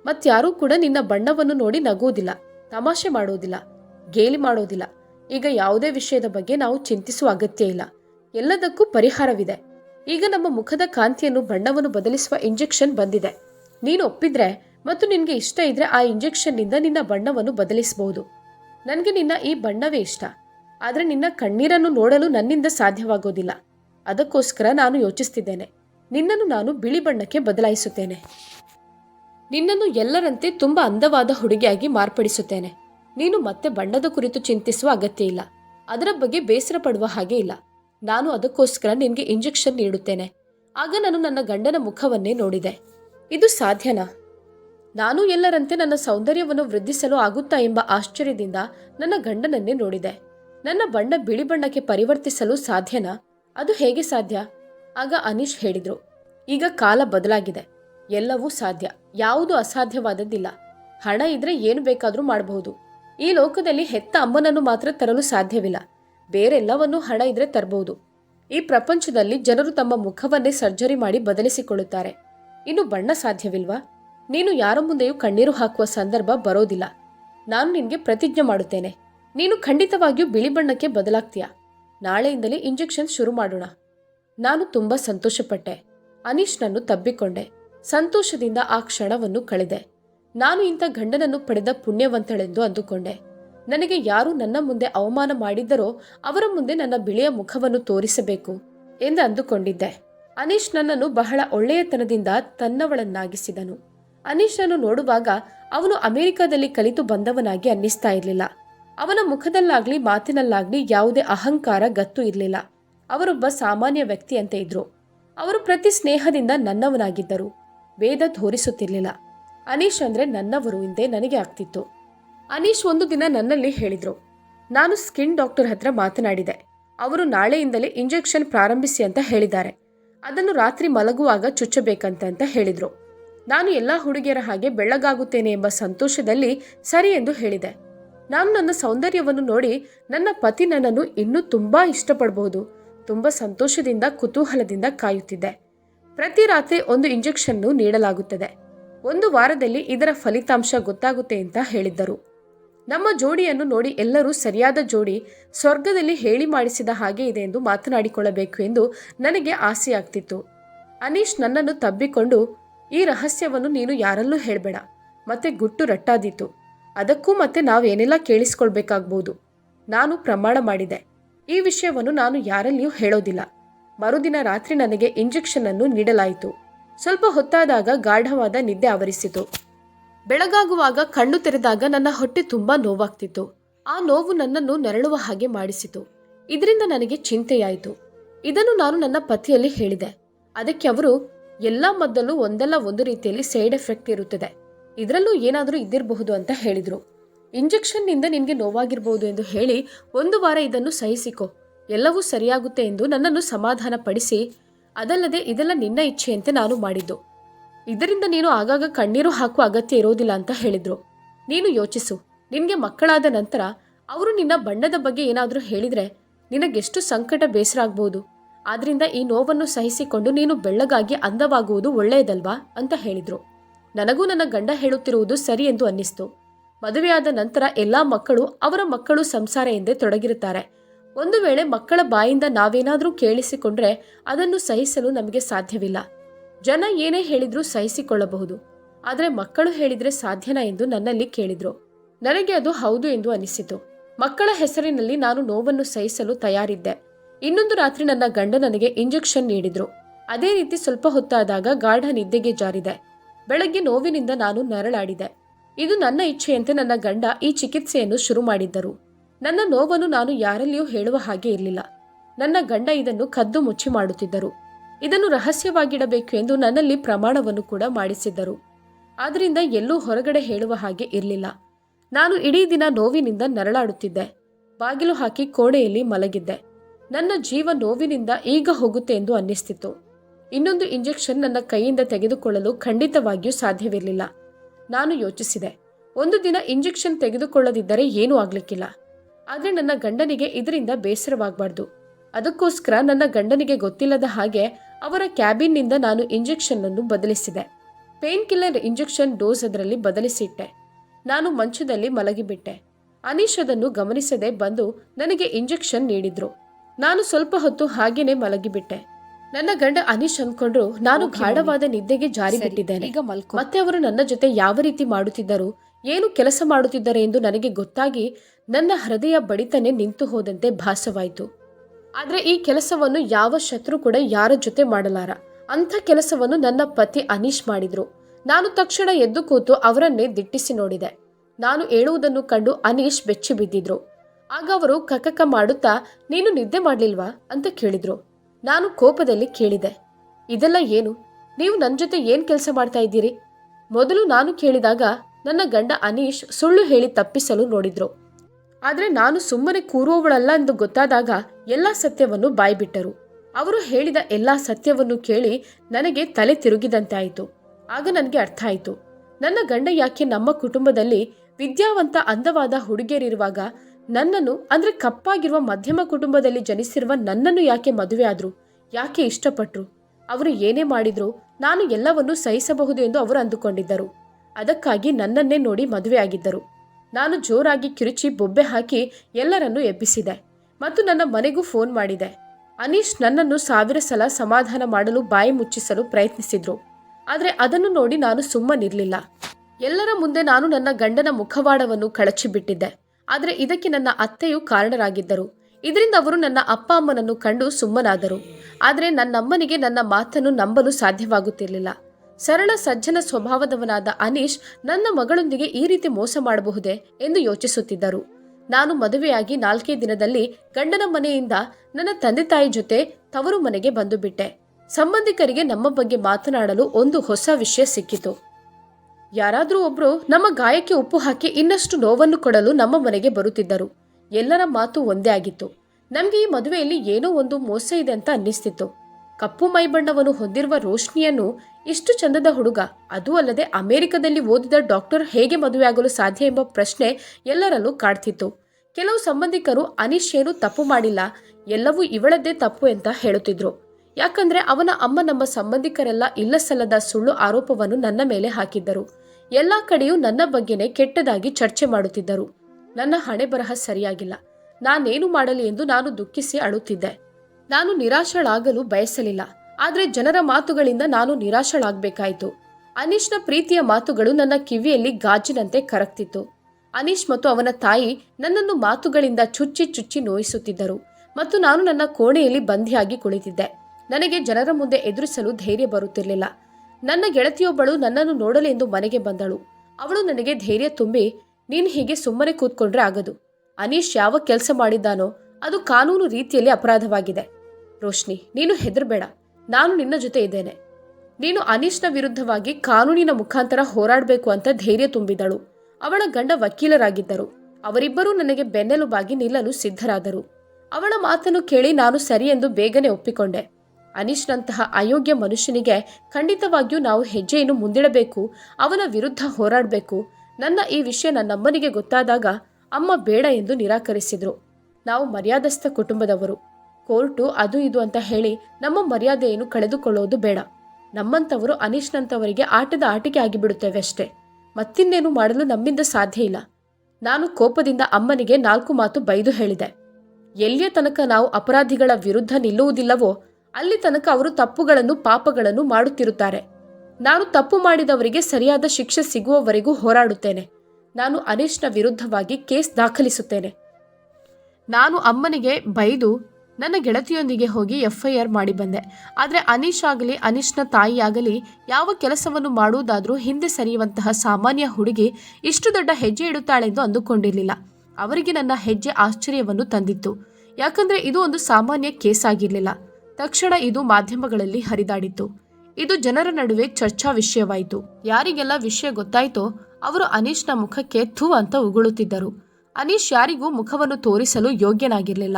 S1: ಮತ್ತಾರೂ ಕೂಡ ನಿನ್ನ ಬಣ್ಣವನ್ನು ನೋಡಿ ನಗುವುದಿಲ್ಲ, ತಮಾಷೆ ಮಾಡುವುದಿಲ್ಲ ಗೇಲಿ ಮಾಡೋದಿಲ್ಲ. ಈಗ ಯಾವುದೇ ವಿಷಯದ ಬಗ್ಗೆ ನಾವು ಚಿಂತಿಸುವ ಅಗತ್ಯ ಇಲ್ಲ. ಎಲ್ಲದಕ್ಕೂ ಪರಿಹಾರವಿದೆ. ಈಗ ನಮ್ಮ ಮುಖದ ಕಾಂತಿಯನ್ನು ಬಣ್ಣವನ್ನು ಬದಲಿಸುವ ಇಂಜೆಕ್ಷನ್ ಬಂದಿದೆ. ನೀನು ಒಪ್ಪಿದ್ರೆ ಮತ್ತು ನಿನಗೆ ಇಷ್ಟ ಇದ್ರೆ ಆ ಇಂಜೆಕ್ಷನ್ನಿಂದ ನಿನ್ನ ಬಣ್ಣವನ್ನು ಬದಲಿಸಬಹುದು. ನನಗೆ ನಿನ್ನ ಈ ಬಣ್ಣವೇ ಇಷ್ಟ. ಆದರೆ ನಿನ್ನ ಕಣ್ಣೀರನ್ನು ನೋಡಲು ನನ್ನಿಂದ ಸಾಧ್ಯವಾಗೋದಿಲ್ಲ. ಅದಕ್ಕೋಸ್ಕರ ನಾನು ಯೋಚಿಸ್ತಿದ್ದೇನೆ. ನಿನ್ನನ್ನು ನಾನು ಬಿಳಿ ಬಣ್ಣಕ್ಕೆ ಬದಲಾಯಿಸುತ್ತೇನೆ. ನಿನ್ನನ್ನು ಎಲ್ಲರಂತೆ ತುಂಬ ಅಂದವಾದ ಹುಡುಗಿಯಾಗಿ ಮಾರ್ಪಡಿಸುತ್ತೇನೆ. ನೀನು ಮತ್ತೆ ಬಣ್ಣದ ಕುರಿತು ಚಿಂತಿಸುವ ಅಗತ್ಯ ಇಲ್ಲ. ಅದರ ಬಗ್ಗೆ ಬೇಸರ ಪಡುವ ಹಾಗೆ ಇಲ್ಲ. ನಾನು ಅದಕ್ಕೋಸ್ಕರ ನಿನಗೆ ಇಂಜೆಕ್ಷನ್ ನೀಡುತ್ತೇನೆ. ಆಗ ನಾನು ನನ್ನ ಗಂಡನ ಮುಖವನ್ನೇ ನೋಡಿದೆ. ಇದು ಸಾಧ್ಯನಾ? ನಾನು ಎಲ್ಲರಂತೆ ನನ್ನ ಸೌಂದರ್ಯವನ್ನು ವೃದ್ಧಿಸಲು ಆಗುತ್ತಾ ಎಂಬ ಆಶ್ಚರ್ಯದಿಂದ ನನ್ನ ಗಂಡನನ್ನೇ ನೋಡಿದೆ. ನನ್ನ ಬಣ್ಣ ಬಿಳಿ ಬಣ್ಣಕ್ಕೆ ಪರಿವರ್ತಿಸಲು ಸಾಧ್ಯನಾ? ಅದು ಹೇಗೆ ಸಾಧ್ಯ? ಆಗ ಅನೀಶ್ ಹೇಳಿದರು. ಈಗ ಕಾಲ ಬದಲಾಗಿದೆ. ಎಲ್ಲವೂ ಸಾಧ್ಯ. ಯಾವುದು ಅಸಾಧ್ಯವಾದದ್ದಿಲ್ಲ. ಹಣ ಇದ್ರೆ ಏನು ಬೇಕಾದರೂ ಮಾಡಬಹುದು. ಈ ಲೋಕದಲ್ಲಿ ಹೆತ್ತ ಅಮ್ಮನನ್ನು ಮಾತ್ರ ತರಲು ಸಾಧ್ಯವಿಲ್ಲ. ಬೇರೆಲ್ಲವನ್ನೂ ಹಣ ಇದ್ರೆ ತರಬಹುದು. ಈ ಪ್ರಪಂಚದಲ್ಲಿ ಜನರು ತಮ್ಮ ಮುಖವನ್ನೇ ಸರ್ಜರಿ ಮಾಡಿ ಬದಲಿಸಿಕೊಳ್ಳುತ್ತಾರೆ. ಇನ್ನು ಬಣ್ಣ ಸಾಧ್ಯವಿಲ್ವಾ? ನೀನು ಯಾರ ಮುಂದೆಯೂ ಕಣ್ಣೀರು ಹಾಕುವ ಸಂದರ್ಭ ಬರೋದಿಲ್ಲ. ನಾನು ನಿನಗೆ ಪ್ರತಿಜ್ಞೆ ಮಾಡುತ್ತೇನೆ. ನೀನು ಖಂಡಿತವಾಗಿಯೂ ಬಿಳಿ ಬಣ್ಣಕ್ಕೆ ಬದಲಾಗ್ತೀಯ. ನಾಳೆಯಿಂದಲೇ ಇಂಜೆಕ್ಷನ್ ಶುರು ಮಾಡೋಣ. ನಾನು ತುಂಬ ಸಂತೋಷಪಟ್ಟೆ. ಅನೀಶ್ನನ್ನು ತಬ್ಬಿಕೊಂಡೆ. ಸಂತೋಷದಿಂದ ಆ ಕ್ಷಣವನ್ನು ಕಳೆದೆ. ನಾನು ಇಂಥ ಗಂಡನನ್ನು ಪಡೆದ ಪುಣ್ಯವಂತಳೆಂದು ಅಂದುಕೊಂಡೆ. ನನಗೆ ಯಾರು ನನ್ನ ಮುಂದೆ ಅವಮಾನ ಮಾಡಿದ್ದರೋ ಅವರ ಮುಂದೆ ನನ್ನ ಬಿಳಿಯ ಮುಖವನ್ನು ತೋರಿಸಬೇಕು ಎಂದು ಅಂದುಕೊಂಡಿದ್ದೆ. ಅನೀಶ್ ನನ್ನನ್ನು ಬಹಳ ಒಳ್ಳೆಯತನದಿಂದ ತನ್ನವಳನ್ನಾಗಿಸಿದನು. ಅನೀಶನ್ನು ನೋಡುವಾಗ ಅವನು ಅಮೆರಿಕದಲ್ಲಿ ಕಲಿತು ಬಂದವನಾಗಿ ಅನ್ನಿಸ್ತಾ ಇರಲಿಲ್ಲ. ಅವನ ಮುಖದಲ್ಲಾಗ್ಲಿ ಮಾತಿನಲ್ಲಾಗ್ಲಿ ಯಾವುದೇ ಅಹಂಕಾರ ಗತ್ತು ಇರಲಿಲ್ಲ. ಅವರೊಬ್ಬ ಸಾಮಾನ್ಯ ವ್ಯಕ್ತಿಯಂತೆ ಇದ್ರು. ಅವರು ಪ್ರತಿ ಸ್ನೇಹದಿಂದ ನನ್ನವನಾಗಿದ್ದರು. ವೇದ ತೋರಿಸುತ್ತಿರಲಿಲ್ಲ. ಅನೀಶ್ ಅಂದ್ರೆ ನನ್ನವರು ಹಿಂದೆ ನನಗೆ ಆಗ್ತಿತ್ತು. ಅನೀಶ್ ಒಂದು ದಿನ ನನ್ನಲ್ಲಿ ಹೇಳಿದ್ರು, ನಾನು ಸ್ಕಿನ್ ಡಾಕ್ಟರ್ ಹತ್ರ ಮಾತನಾಡಿದೆ. ಅವರು ನಾಳೆಯಿಂದಲೇ ಇಂಜೆಕ್ಷನ್ ಪ್ರಾರಂಭಿಸಿ ಅಂತ ಹೇಳಿದ್ದಾರೆ. ಅದನ್ನು ರಾತ್ರಿ ಮಲಗುವಾಗ ಚುಚ್ಚಬೇಕಂತ ಅಂತ ಹೇಳಿದ್ರು. ನಾನು ಎಲ್ಲ ಹುಡುಗಿಯರ ಹಾಗೆ ಬೆಳ್ಳಗಾಗುತ್ತೇನೆ ಎಂಬ ಸಂತೋಷದಲ್ಲಿ ಸರಿ ಎಂದು ಹೇಳಿದೆ. ನಾನು ನನ್ನ ಸೌಂದರ್ಯವನ್ನು ನೋಡಿ ನನ್ನ ಪತಿ ನನ್ನನ್ನು ಇನ್ನೂ ತುಂಬ ಇಷ್ಟಪಡಬಹುದು. ತುಂಬ ಸಂತೋಷದಿಂದ, ಕುತೂಹಲದಿಂದ ಕಾಯುತ್ತಿದ್ದೆ ಪ್ರತಿ ರಾತ್ರಿ ಒಂದು ಇಂಜೆಕ್ಷನ್ನು ನೀಡಲಾಗುತ್ತದೆ. ಒಂದು ವಾರದಲ್ಲಿ ಇದರ ಫಲಿತಾಂಶ ಗೊತ್ತಾಗುತ್ತೆ ಅಂತ ಹೇಳಿದ್ದರು. ನಮ್ಮ ಜೋಡಿಯನ್ನು ನೋಡಿ ಎಲ್ಲರೂ ಸರಿಯಾದ ಜೋಡಿ, ಸ್ವರ್ಗದಲ್ಲಿ ಹೇಳಿ ಮಾಡಿಸಿದ ಹಾಗೆ ಇದೆ ಎಂದು ಮಾತನಾಡಿಕೊಳ್ಳಬೇಕು ಎಂದು ನನಗೆ ಆಸೆಯಾಗ್ತಿತ್ತು. ಅನೀಶ್ ನನ್ನನ್ನು ತಬ್ಬಿಕೊಂಡು ಈ ರಹಸ್ಯವನ್ನು ನೀನು ಯಾರಲ್ಲೂ ಹೇಳಬೇಡ. ಮತ್ತೆ ಗುಟ್ಟು ರಟ್ಟಾದೀತು. ಅದಕ್ಕೂ ಮತ್ತೆ ನಾವೇನೆಲ್ಲ ಕೇಳಿಸ್ಕೊಳ್ಬೇಕಾಗ್ಬೋದು? ನಾನು ಪ್ರಮಾಣ ಮಾಡಿದೆ. ಈ ವಿಷಯವನ್ನು ನಾನು ಯಾರಲ್ಲಿಯೂ ಹೇಳೋದಿಲ್ಲ. ಮರುದಿನ ರಾತ್ರಿ ನನಗೆ ಇಂಜೆಕ್ಷನ್ ಅನ್ನು ನೀಡಲಾಯಿತು. ಸ್ವಲ್ಪ ಹೊತ್ತಾದಾಗ ಗಾಢವಾದ ನಿದ್ದೆ ಆವರಿಸಿತು. ಬೆಳಗಾಗುವಾಗ ಕಣ್ಣು ತೆರೆದಾಗ ನನ್ನ ಹೊಟ್ಟೆ ತುಂಬಾ ನೋವಾಗ್ತಿತ್ತು. ಆ ನೋವು ನನ್ನನ್ನು ನರಳುವ ಹಾಗೆ ಮಾಡಿಸಿತು. ಇದರಿಂದ ನನಗೆ ಚಿಂತೆಯಾಯಿತು. ಇದನ್ನು ನಾನು ನನ್ನ ಪತಿಯಲ್ಲಿ ಹೇಳಿದೆ. ಅದಕ್ಕೆ ಅವರು ಎಲ್ಲ ಮದ್ದಲ್ಲೂ ಒಂದಲ್ಲ ಒಂದು ರೀತಿಯಲ್ಲಿ ಸೈಡ್ ಎಫೆಕ್ಟ್ ಇರುತ್ತದೆ. ಇದರಲ್ಲೂ ಏನಾದರೂ ಇದ್ದಿರಬಹುದು ಅಂತ ಹೇಳಿದರು. ಇಂಜೆಕ್ಷನ್ನಿಂದ ನಿನಗೆ ನೋವಾಗಿರಬಹುದು ಎಂದು ಹೇಳಿ ಒಂದು ವಾರ ಇದನ್ನು ಸಹಿಸಿಕೊ. ಎಲ್ಲವೂ ಸರಿಯಾಗುತ್ತೆ ಎಂದು ನನ್ನನ್ನು ಸಮಾಧಾನ ಪಡಿಸಿ ಅದಲ್ಲದೆ ಇದೆಲ್ಲ ನಿನ್ನ ಇಚ್ಛೆಯಂತೆ ನಾನು ಮಾಡಿದ್ದು. ಇದರಿಂದ ನೀನು ಆಗಾಗ ಕಣ್ಣೀರು ಹಾಕುವ ಅಗತ್ಯ ಇರೋದಿಲ್ಲ ಅಂತ ಹೇಳಿದರು. ನೀನು ಯೋಚಿಸು, ನಿನಗೆ ಮಕ್ಕಳಾದ ನಂತರ ಅವರು ನಿನ್ನ ಬಣ್ಣದ ಬಗ್ಗೆ ಏನಾದರೂ ಹೇಳಿದರೆ ನಿನಗೆಷ್ಟು ಸಂಕಟ ಬೇಸರ ಆಗ್ಬೋದು ಆದ್ರಿಂದ ಈ ನೋವನ್ನು ಸಹಿಸಿಕೊಂಡು ನೀನು ಬೆಳ್ಳಗಾಗಿ ಅಂದವಾಗುವುದು ಒಳ್ಳೆಯದಲ್ವಾ ಅಂತ ಹೇಳಿದ್ರು. ನನಗೂ ನನ್ನ ಗಂಡ ಹೇಳುತ್ತಿರುವುದು ಸರಿ ಎಂದು ಅನ್ನಿಸ್ತು. ಮದುವೆಯಾದ ನಂತರ ಎಲ್ಲಾ ಮಕ್ಕಳು ಅವರ ಮಕ್ಕಳು ಸಂಸಾರ ಎಂದೇ ತೊಡಗಿರುತ್ತಾರೆ. ಒಂದು ವೇಳೆ ಮಕ್ಕಳ ಬಾಯಿಂದ ನಾವೇನಾದರೂ ಕೇಳಿಸಿಕೊಂಡ್ರೆ ಅದನ್ನು ಸಹಿಸಲು ನಮಗೆ ಸಾಧ್ಯವಿಲ್ಲ. ಜನ ಏನೇ ಹೇಳಿದ್ರೂ ಸಹಿಸಿಕೊಳ್ಳಬಹುದು. ಆದರೆ ಮಕ್ಕಳು ಹೇಳಿದ್ರೆ ಸಾಧ್ಯನಾ ಎಂದು ನನ್ನಲ್ಲಿ ಕೇಳಿದ್ರು. ನನಗೆ ಅದು ಹೌದು ಎಂದು ಅನಿಸಿತು ಮಕ್ಕಳ ಹೆಸರಿನಲ್ಲಿ ನಾನು ನೋವನ್ನು ಸಹಿಸಲು ತಯಾರಿದ್ದೆ. ಇನ್ನೊಂದು ರಾತ್ರಿ ನನ್ನ ಗಂಡ ನನಗೆ ಇಂಜೆಕ್ಷನ್ ನೀಡಿದ್ರು. ಅದೇ ರೀತಿ ಸ್ವಲ್ಪ ಹೊತ್ತಾದಾಗ ಗಾಢ ನಿದ್ದೆಗೆ ಜಾರಿದೆ. ಬೆಳಗ್ಗೆ ನೋವಿನಿಂದ ನಾನು ನರಳಾಡಿದೆ. ಇದು ನನ್ನ ಇಚ್ಛೆಯಂತೆ ನನ್ನ ಗಂಡ ಈ ಚಿಕಿತ್ಸೆಯನ್ನು ಶುರು ಮಾಡಿದ್ದರು. ನನ್ನ ನೋವನ್ನು ನಾನು ಯಾರಲ್ಲಿಯೂ ಹೇಳುವ ಹಾಗೆ ಇರಲಿಲ್ಲ. ನನ್ನ ಗಂಡ ಇದನ್ನು ಕದ್ದು ಮುಚ್ಚಿ ಮಾಡುತ್ತಿದ್ದರು. ಇದನ್ನು ರಹಸ್ಯವಾಗಿಡಬೇಕು ಎಂದು ನನ್ನಲ್ಲಿ ಪ್ರಮಾಣವನ್ನು ಕೂಡ ಮಾಡಿಸಿದ್ದರು. ಆದ್ದರಿಂದ ಎಲ್ಲೂ ಹೊರಗಡೆ ಹೇಳುವ ಹಾಗೆ ಇರಲಿಲ್ಲ. ನಾನು ಇಡೀ ದಿನ ನೋವಿನಿಂದ ನರಳಾಡುತ್ತಿದ್ದೆ. ಬಾಗಿಲು ಹಾಕಿ ಕೋಣೆಯಲ್ಲಿ ಮಲಗಿದ್ದೆ. ನನ್ನ ಜೀವ ನೋವಿನಿಂದ ಈಗ ಹೋಗುತ್ತೆ ಎಂದು ಅನ್ನಿಸ್ತಿತ್ತು. ಇನ್ನೊಂದು ಇಂಜೆಕ್ಷನ್ ನನ್ನ ಕೈಯಿಂದ ತೆಗೆದುಕೊಳ್ಳಲು ಖಂಡಿತವಾಗಿಯೂ ಸಾಧ್ಯವಿರಲಿಲ್ಲ. ನಾನು ಯೋಚಿಸಿದೆ. ಒಂದು ದಿನ ಇಂಜೆಕ್ಷನ್ ತೆಗೆದುಕೊಳ್ಳದಿದ್ದರೆ ಏನೂ ಆಗ್ಲಿಕ್ಕಿಲ್ಲ. ಆದರೆ ನನ್ನ ಗಂಡನಿಗೆ ಇದರಿಂದ ಬೇಸರವಾಗಬಾರ್ದು. ಅದಕ್ಕೋಸ್ಕರ ನನ್ನ ಗಂಡನಿಗೆ ಗೊತ್ತಿಲ್ಲದ ಹಾಗೆ ಅವರ ಕ್ಯಾಬಿನ್ನಿಂದ ನಾನು ಇಂಜೆಕ್ಷನ್ ಅನ್ನು ಬದಲಿಸಿದೆ. ಪೇನ್ ಕಿಲ್ಲರ್ ಇಂಜೆಕ್ಷನ್ ಡೋಸ್ ಅದರಲ್ಲಿ ಬದಲಿಸಿಟ್ಟೆ. ನಾನು ಮಂಚದಲ್ಲಿ ಮಲಗಿಬಿಟ್ಟೆ. ಅನೀಶ್ ಅದನ್ನು ಗಮನಿಸದೆ ಬಂದು ನನಗೆ ಇಂಜೆಕ್ಷನ್ ನೀಡಿದ್ರು. ನಾನು ಸ್ವಲ್ಪ ಹೊತ್ತು ಹಾಗೇನೆ ಮಲಗಿಬಿಟ್ಟೆ. ನನ್ನ ಗಂಡ ಅನೀಶ್ ಅನ್ಕೊಂಡ್ರು ನಾನು ಗಾಢವಾದ ನಿದ್ದೆಗೆ ಜಾರಿ ಬಿಟ್ಟಿದ್ದೇನೆ.
S2: ಈಗ ಮಲ್ಕೊ.
S1: ಮತ್ತೆ ಅವರು ನನ್ನ ಜೊತೆ ಯಾವ ರೀತಿ ಮಾಡುತ್ತಿದ್ದರು ಏನು ಕೆಲಸ ಮಾಡುತ್ತಿದ್ದಾರೆ ಎಂದು ನನಗೆ ಗೊತ್ತಾಗಿ ನನ್ನ ಹೃದಯ ಬಡಿತನೆ ನಿಂತು ಹೋದಂತೆ ಭಾಸವಾಯಿತು. ಆದರೆ ಈ ಕೆಲಸವನ್ನು ಯಾವ ಶತ್ರು ಕೂಡ ಯಾರ ಜೊತೆ ಮಾಡಲಾರ? ಅಂಥ ಕೆಲಸವನ್ನು ನನ್ನ ಪತಿ ಅನೀಶ್ ಮಾಡಿದ್ರು. ನಾನು ತಕ್ಷಣ ಎದ್ದು ಕೂತು ಅವರನ್ನೇ ದಿಟ್ಟಿಸಿ ನೋಡಿದೆ. ನಾನು ಏಳುವುದನ್ನು ಕಂಡು ಅನೀಶ್ ಬೆಚ್ಚಿ ಬಿದ್ದಿದ್ರು ಆಗ ಅವರು ಕಕಕ ಮಾಡುತ್ತಾ, ನೀನು ನಿದ್ದೆ ಮಾಡ್ಲಿಲ್ವಾ? ಅಂತ ಕೇಳಿದ್ರು. ನಾನು ಕೋಪದಲ್ಲಿ ಕೇಳಿದೆ. ಇದೆಲ್ಲ ಏನು? ನೀವು ನನ್ನ ಜೊತೆ ಏನ್ ಕೆಲಸ ಮಾಡ್ತಾ ಇದ್ದೀರಿ? ಮೊದಲು ನಾನು ಕೇಳಿದಾಗ ನನ್ನ ಗಂಡ ಅನೀಶ್ ಸುಳ್ಳು ಹೇಳಿ ತಪ್ಪಿಸಲು ನೋಡಿದ್ರು. ಆದರೆ ನಾನು ಸುಮ್ಮನೆ ಕೂರುವವಳಲ್ಲ ಎಂದು ಗೊತ್ತಾದಾಗ ಎಲ್ಲಾ ಸತ್ಯವನ್ನು ಬಾಯ್ಬಿಟ್ಟರು. ಅವರು ಹೇಳಿದ ಎಲ್ಲಾ ಸತ್ಯವನ್ನು ಕೇಳಿ ನನಗೆ ತಲೆ ತಿರುಗಿದಂತೆ ಆಯಿತು ಆಗ ನನಗೆ ಅರ್ಥ ಆಯಿತು. ನನ್ನ ಗಂಡ ಯಾಕೆ ನಮ್ಮ ಕುಟುಂಬದಲ್ಲಿ ವಿದ್ಯಾವಂತ ಅಂದವಾದ ಹುಡುಗಿಯರಿರುವಾಗ ನನ್ನನ್ನು, ಅಂದ್ರೆ ಕಪ್ಪಾಗಿರುವ ಮಧ್ಯಮ ಕುಟುಂಬದಲ್ಲಿ ಜನಿಸಿರುವ ನನ್ನನ್ನು ಯಾಕೆ ಮದುವೆ ಆದ್ರು? ಯಾಕೆ ಇಷ್ಟಪಟ್ರು? ಅವರು ಏನೇ ಮಾಡಿದ್ರು, ನಾನು ಎಲ್ಲವನ್ನೂ ಸಹಿಸಬಹುದು ಎಂದು ಅವರು ಅಂದುಕೊಂಡಿದ್ದರು. ಅದಕ್ಕಾಗಿ ನನ್ನನ್ನೇ ನೋಡಿ ಮದುವೆಯಾಗಿದ್ದರು ನಾನು ಜೋರಾಗಿ ಕಿರುಚಿ ಬೊಬ್ಬೆ ಹಾಕಿ ಎಲ್ಲರನ್ನೂ ಎಬ್ಬಿಸಿದೆ. ಮತ್ತು ನನ್ನ ಮನೆಗೂ ಫೋನ್ ಮಾಡಿದೆ. ಅನೀಶ್ ನನ್ನನ್ನು ಸಾವಿರ ಸಲ ಸಮಾಧಾನ ಮಾಡಲು ಬಾಯಿ ಮುಚ್ಚಿಸಲು ಪ್ರಯತ್ನಿಸಿದ್ರು. ಆದರೆ ಅದನ್ನು ನೋಡಿ ನಾನು ಸುಮ್ಮನಿರಲಿಲ್ಲ. ಎಲ್ಲರ ಮುಂದೆ ನಾನು ನನ್ನ ಗಂಡನ ಮುಖವಾಡವನ್ನು ಕಳಚಿಬಿಟ್ಟಿದ್ದೆ. ಆದರೆ ಇದಕ್ಕೆ ನನ್ನ ಅತ್ತೆಯು ಕಾರಣರಾಗಿದ್ದರು. ಇದರಿಂದ ಅವರು ನನ್ನ ಅಪ್ಪ ಅಮ್ಮನನ್ನು ಕಂಡು ಸುಮ್ಮನಾದರು. ಆದರೆ ನನ್ನಮ್ಮನಿಗೆ ನನ್ನ ಮಾತನ್ನು ನಂಬಲು ಸಾಧ್ಯವಾಗುತ್ತಿರಲಿಲ್ಲ. ಸರಳ ಸಜ್ಜನ ಸ್ವಭಾವದವನಾದ ಅನೀಶ್ ನನ್ನ ಮಗಳೊಂದಿಗೆ ಈ ರೀತಿ ಮೋಸ ಮಾಡಬಹುದೇ ಎಂದು ಯೋಚಿಸುತ್ತಿದ್ದರು. ನಾನು ಮದುವೆಯಾಗಿ ನಾಲ್ಕೇ ದಿನದಲ್ಲಿ ಗಂಡನ ಮನೆಯಿಂದ ನನ್ನ ತಂದೆ ತಾಯಿ ಜೊತೆ ತವರು ಮನೆಗೆ ಬಂದು ಬಿಟ್ಟೆ ಸಂಬಂಧಿಕರಿಗೆ ನಮ್ಮ ಬಗ್ಗೆ ಮಾತನಾಡಲು ಒಂದು ಹೊಸ ವಿಷಯ ಸಿಕ್ಕಿತು. ಯಾರಾದರೂ ಒಬ್ರು ನಮ್ಮ ಗಾಯಕ್ಕೆ ಉಪ್ಪು ಹಾಕಿ ಇನ್ನಷ್ಟು ನೋವನ್ನು ಕೊಡಲು ನಮ್ಮ ಮನೆಗೆ ಬರುತ್ತಿದ್ದರು. ಎಲ್ಲರ ಮಾತು ಒಂದೇ ಆಗಿತ್ತು. ನಮಗೆ ಈ ಮದುವೆಯಲ್ಲಿ ಏನೋ ಒಂದು ಮೋಸ ಇದೆ ಅಂತ ಅನ್ನಿಸ್ತಿತ್ತು. ಕಪ್ಪು ಮೈಬಣ್ಣವನ್ನು ಹೊಂದಿರುವ ರೋಶ್ನಿಯನ್ನು ಇಷ್ಟು ಚಂದದ ಹುಡುಗ, ಅದೂ ಅಲ್ಲದೆ ಅಮೆರಿಕದಲ್ಲಿ ಓದಿದ ಡಾಕ್ಟರ್ ಹೇಗೆ ಮದುವೆಯಾಗಲು ಸಾಧ್ಯ ಎಂಬ ಪ್ರಶ್ನೆ ಎಲ್ಲರಲ್ಲೂ ಕಾಡ್ತಿತ್ತು. ಕೆಲವು ಸಂಬಂಧಿಕರು ಅನಿಶ್ ಏನು ತಪ್ಪು ಮಾಡಿಲ್ಲ, ಎಲ್ಲವೂ ಇವಳದ್ದೇ ತಪ್ಪು ಅಂತ ಹೇಳುತ್ತಿದ್ರು. ಯಾಕಂದ್ರೆ ಅವನ ಅಮ್ಮ ನಮ್ಮ ಸಂಬಂಧಿಕರೆಲ್ಲ ಇಲ್ಲಸಲ್ಲದ ಸುಳ್ಳು ಆರೋಪವನ್ನು ನನ್ನ ಮೇಲೆ ಹಾಕಿದ್ದರು. ಎಲ್ಲಾ ಕಡೆಯೂ ನನ್ನ ಬಗ್ಗೆನೇ ಕೆಟ್ಟದಾಗಿ ಚರ್ಚೆ ಮಾಡುತ್ತಿದ್ದರು. ನನ್ನ ಹಣೆ ಬರಹ ಸರಿಯಾಗಿಲ್ಲ. ನಾನೇನು ಮಾಡಲಿ ಎಂದು ನಾನು ದುಃಖಿಸಿ ಅಳುತ್ತಿದ್ದೆ. ನಾನು ನಿರಾಶಳಾಗಲು ಬಯಸಲಿಲ್ಲ. ಆದರೆ ಜನರ ಮಾತುಗಳಿಂದ ನಾನು ನಿರಾಶಳಾಗಬೇಕಾಯಿತು. ಅನೀಶ್ನ ಪ್ರೀತಿಯ ಮಾತುಗಳು ನನ್ನ ಕಿವಿಯಲ್ಲಿ ಗಾಜಿನಂತೆ ಕರಗ್ತಿತ್ತು. ಅನೀಶ್ ಮತ್ತು ಅವನ ತಾಯಿ ನನ್ನನ್ನು ಮಾತುಗಳಿಂದ ಚುಚ್ಚಿ ಚುಚ್ಚಿ ನೋಯಿಸುತ್ತಿದ್ದರು ಮತ್ತು ನಾನು ನನ್ನ ಕೋಣೆಯಲ್ಲಿ ಬಂಧಿಯಾಗಿ ಕುಳಿತಿದ್ದೆ. ನನಗೆ ಜನರ ಮುಂದೆ ಎದುರಿಸಲು ಧೈರ್ಯ ಬರುತ್ತಿರಲಿಲ್ಲ. ನನ್ನ ಗೆಳತಿಯೊಬ್ಬಳು ನನ್ನನ್ನು ನೋಡಲೆಂದು ಮನೆಗೆ ಬಂದಳು. ಅವಳು ನನಗೆ ಧೈರ್ಯ ತುಂಬಿ, ನೀನು ಹೀಗೆ ಸುಮ್ಮನೆ ಕೂತ್ಕೊಂಡ್ರೆ ಆಗದು. ಅನೀಶ್ ಯಾವ ಕೆಲಸ ಮಾಡಿದ್ದಾನೋ, ಅದು ಕಾನೂನು ರೀತಿಯಲ್ಲಿ ಅಪರಾಧವಾಗಿದೆ. ರೋಶ್ನಿ, ನೀನು ಹೆದರಬೇಡ. ನಾನು ನಿನ್ನ ಜೊತೆ ಇದ್ದೇನೆ. ನೀನು ಅನೀಶ್ನ ವಿರುದ್ಧವಾಗಿ ಕಾನೂನಿನ ಮುಖಾಂತರ ಹೋರಾಡಬೇಕು ಅಂತ ಧೈರ್ಯ ತುಂಬಿದಳು. ಅವಳ ಗಂಡ ವಕೀಲರಾಗಿದ್ದರು. ಅವರಿಬ್ಬರೂ ನನಗೆ ಬೆನ್ನೆಲುಬಾಗಿ ನಿಲ್ಲಲು ಸಿದ್ಧರಾದರು. ಅವಳ ಮಾತನ್ನು ಕೇಳಿ ನಾನು ಸರಿ ಎಂದು ಬೇಗನೆ ಒಪ್ಪಿಕೊಂಡೆ. ಅನೀಶ್ನಂತಹ ಅಯೋಗ್ಯ ಮನುಷ್ಯನಿಗೆ ಖಂಡಿತವಾಗಿಯೂ ನಾವು ಹೆಜ್ಜೆಯನ್ನು ಮುಂದಿಡಬೇಕು, ಅವನ ವಿರುದ್ಧ ಹೋರಾಡಬೇಕು. ನನ್ನ ಈ ವಿಷಯ ನನ್ನಮ್ಮನಿಗೆ ಗೊತ್ತಾದಾಗ ಅಮ್ಮ ಬೇಡ ಎಂದು ನಿರಾಕರಿಸಿದ್ರು. ನಾವು ಮರ್ಯಾದಸ್ಥ ಕುಟುಂಬದವರು. ಕೋರ್ಟು ಅದು ಇದು ಅಂತ ಹೇಳಿ ನಮ್ಮ ಮರ್ಯಾದೆಯನ್ನು ಕಳೆದುಕೊಳ್ಳೋದು ಬೇಡ. ನಮ್ಮಂಥವರು ಅನೀಶ್ನಂಥವರಿಗೆ ಆಟದ ಆಟಿಕೆ ಆಗಿಬಿಡುತ್ತೇವೆ ಅಷ್ಟೇ. ಮತ್ತಿನ್ನೇನು ಮಾಡಲು ನಮ್ಮಿಂದ ಸಾಧ್ಯ ಇಲ್ಲ. ನಾನು ಕೋಪದಿಂದ ಅಮ್ಮನಿಗೆ ನಾಲ್ಕು ಮಾತು ಬೈದು ಹೇಳಿದೆ. ಎಲ್ಲಿಯ ತನಕ ನಾವು ಅಪರಾಧಿಗಳ ವಿರುದ್ಧ ನಿಲ್ಲುವುದಿಲ್ಲವೋ ಅಲ್ಲಿ ತನಕ ಅವರು ತಪ್ಪುಗಳನ್ನು, ಪಾಪಗಳನ್ನು ಮಾಡುತ್ತಿರುತ್ತಾರೆ. ನಾನು ತಪ್ಪು ಮಾಡಿದವರಿಗೆ ಸರಿಯಾದ ಶಿಕ್ಷೆ ಸಿಗುವವರೆಗೂ ಹೋರಾಡುತ್ತೇನೆ. ನಾನು ಅನೀಶ್ನ ವಿರುದ್ಧವಾಗಿ ಕೇಸ್ ದಾಖಲಿಸುತ್ತೇನೆ. ನಾನು ಅಮ್ಮನಿಗೆ ಬೈದು ನನ್ನ ಗೆಳತಿಯೊಂದಿಗೆ ಹೋಗಿ ಎಫ್ಐಆರ್ ಮಾಡಿ ಬಂದೆ. ಆದರೆ ಅನೀಶ್ ಆಗಲಿ, ಅನೀಶ್ನ ತಾಯಿಯಾಗಲಿ ಯಾವ ಕೆಲಸವನ್ನು ಮಾಡುವುದಾದರೂ ಹಿಂದೆ ಸರಿಯುವಂತಹ ಸಾಮಾನ್ಯ ಹುಡುಗಿ ಇಷ್ಟು ದೊಡ್ಡ ಹೆಜ್ಜೆ ಇಡುತ್ತಾಳೆಂದು ಅಂದುಕೊಂಡಿರಲಿಲ್ಲ. ಅವರಿಗೆ ನನ್ನ ಹೆಜ್ಜೆ ಆಶ್ಚರ್ಯವನ್ನು ತಂದಿತ್ತು. ಯಾಕಂದರೆ ಇದು ಒಂದು ಸಾಮಾನ್ಯ ಕೇಸ್ ಆಗಿರಲಿಲ್ಲ ತಕ್ಷಣ ಇದು ಮಾಧ್ಯಮಗಳಲ್ಲಿ ಹರಿದಾಡಿತು ಇದು ಜನರ ನಡುವೆ ಚರ್ಚಾ ವಿಷಯವಾಯಿತು. ಯಾರಿಗೆಲ್ಲ ವಿಷಯ ಗೊತ್ತಾಯ್ತೋ ಅವರು ಅನೀಶ್ನ ಮುಖಕ್ಕೆ ಥೂ ಅಂತ ಉಗುಳುತ್ತಿದ್ದರು. ಅನೀಶ್ ಯಾರಿಗೂ ಮುಖವನ್ನು ತೋರಿಸಲು ಯೋಗ್ಯನಾಗಿರಲಿಲ್ಲ.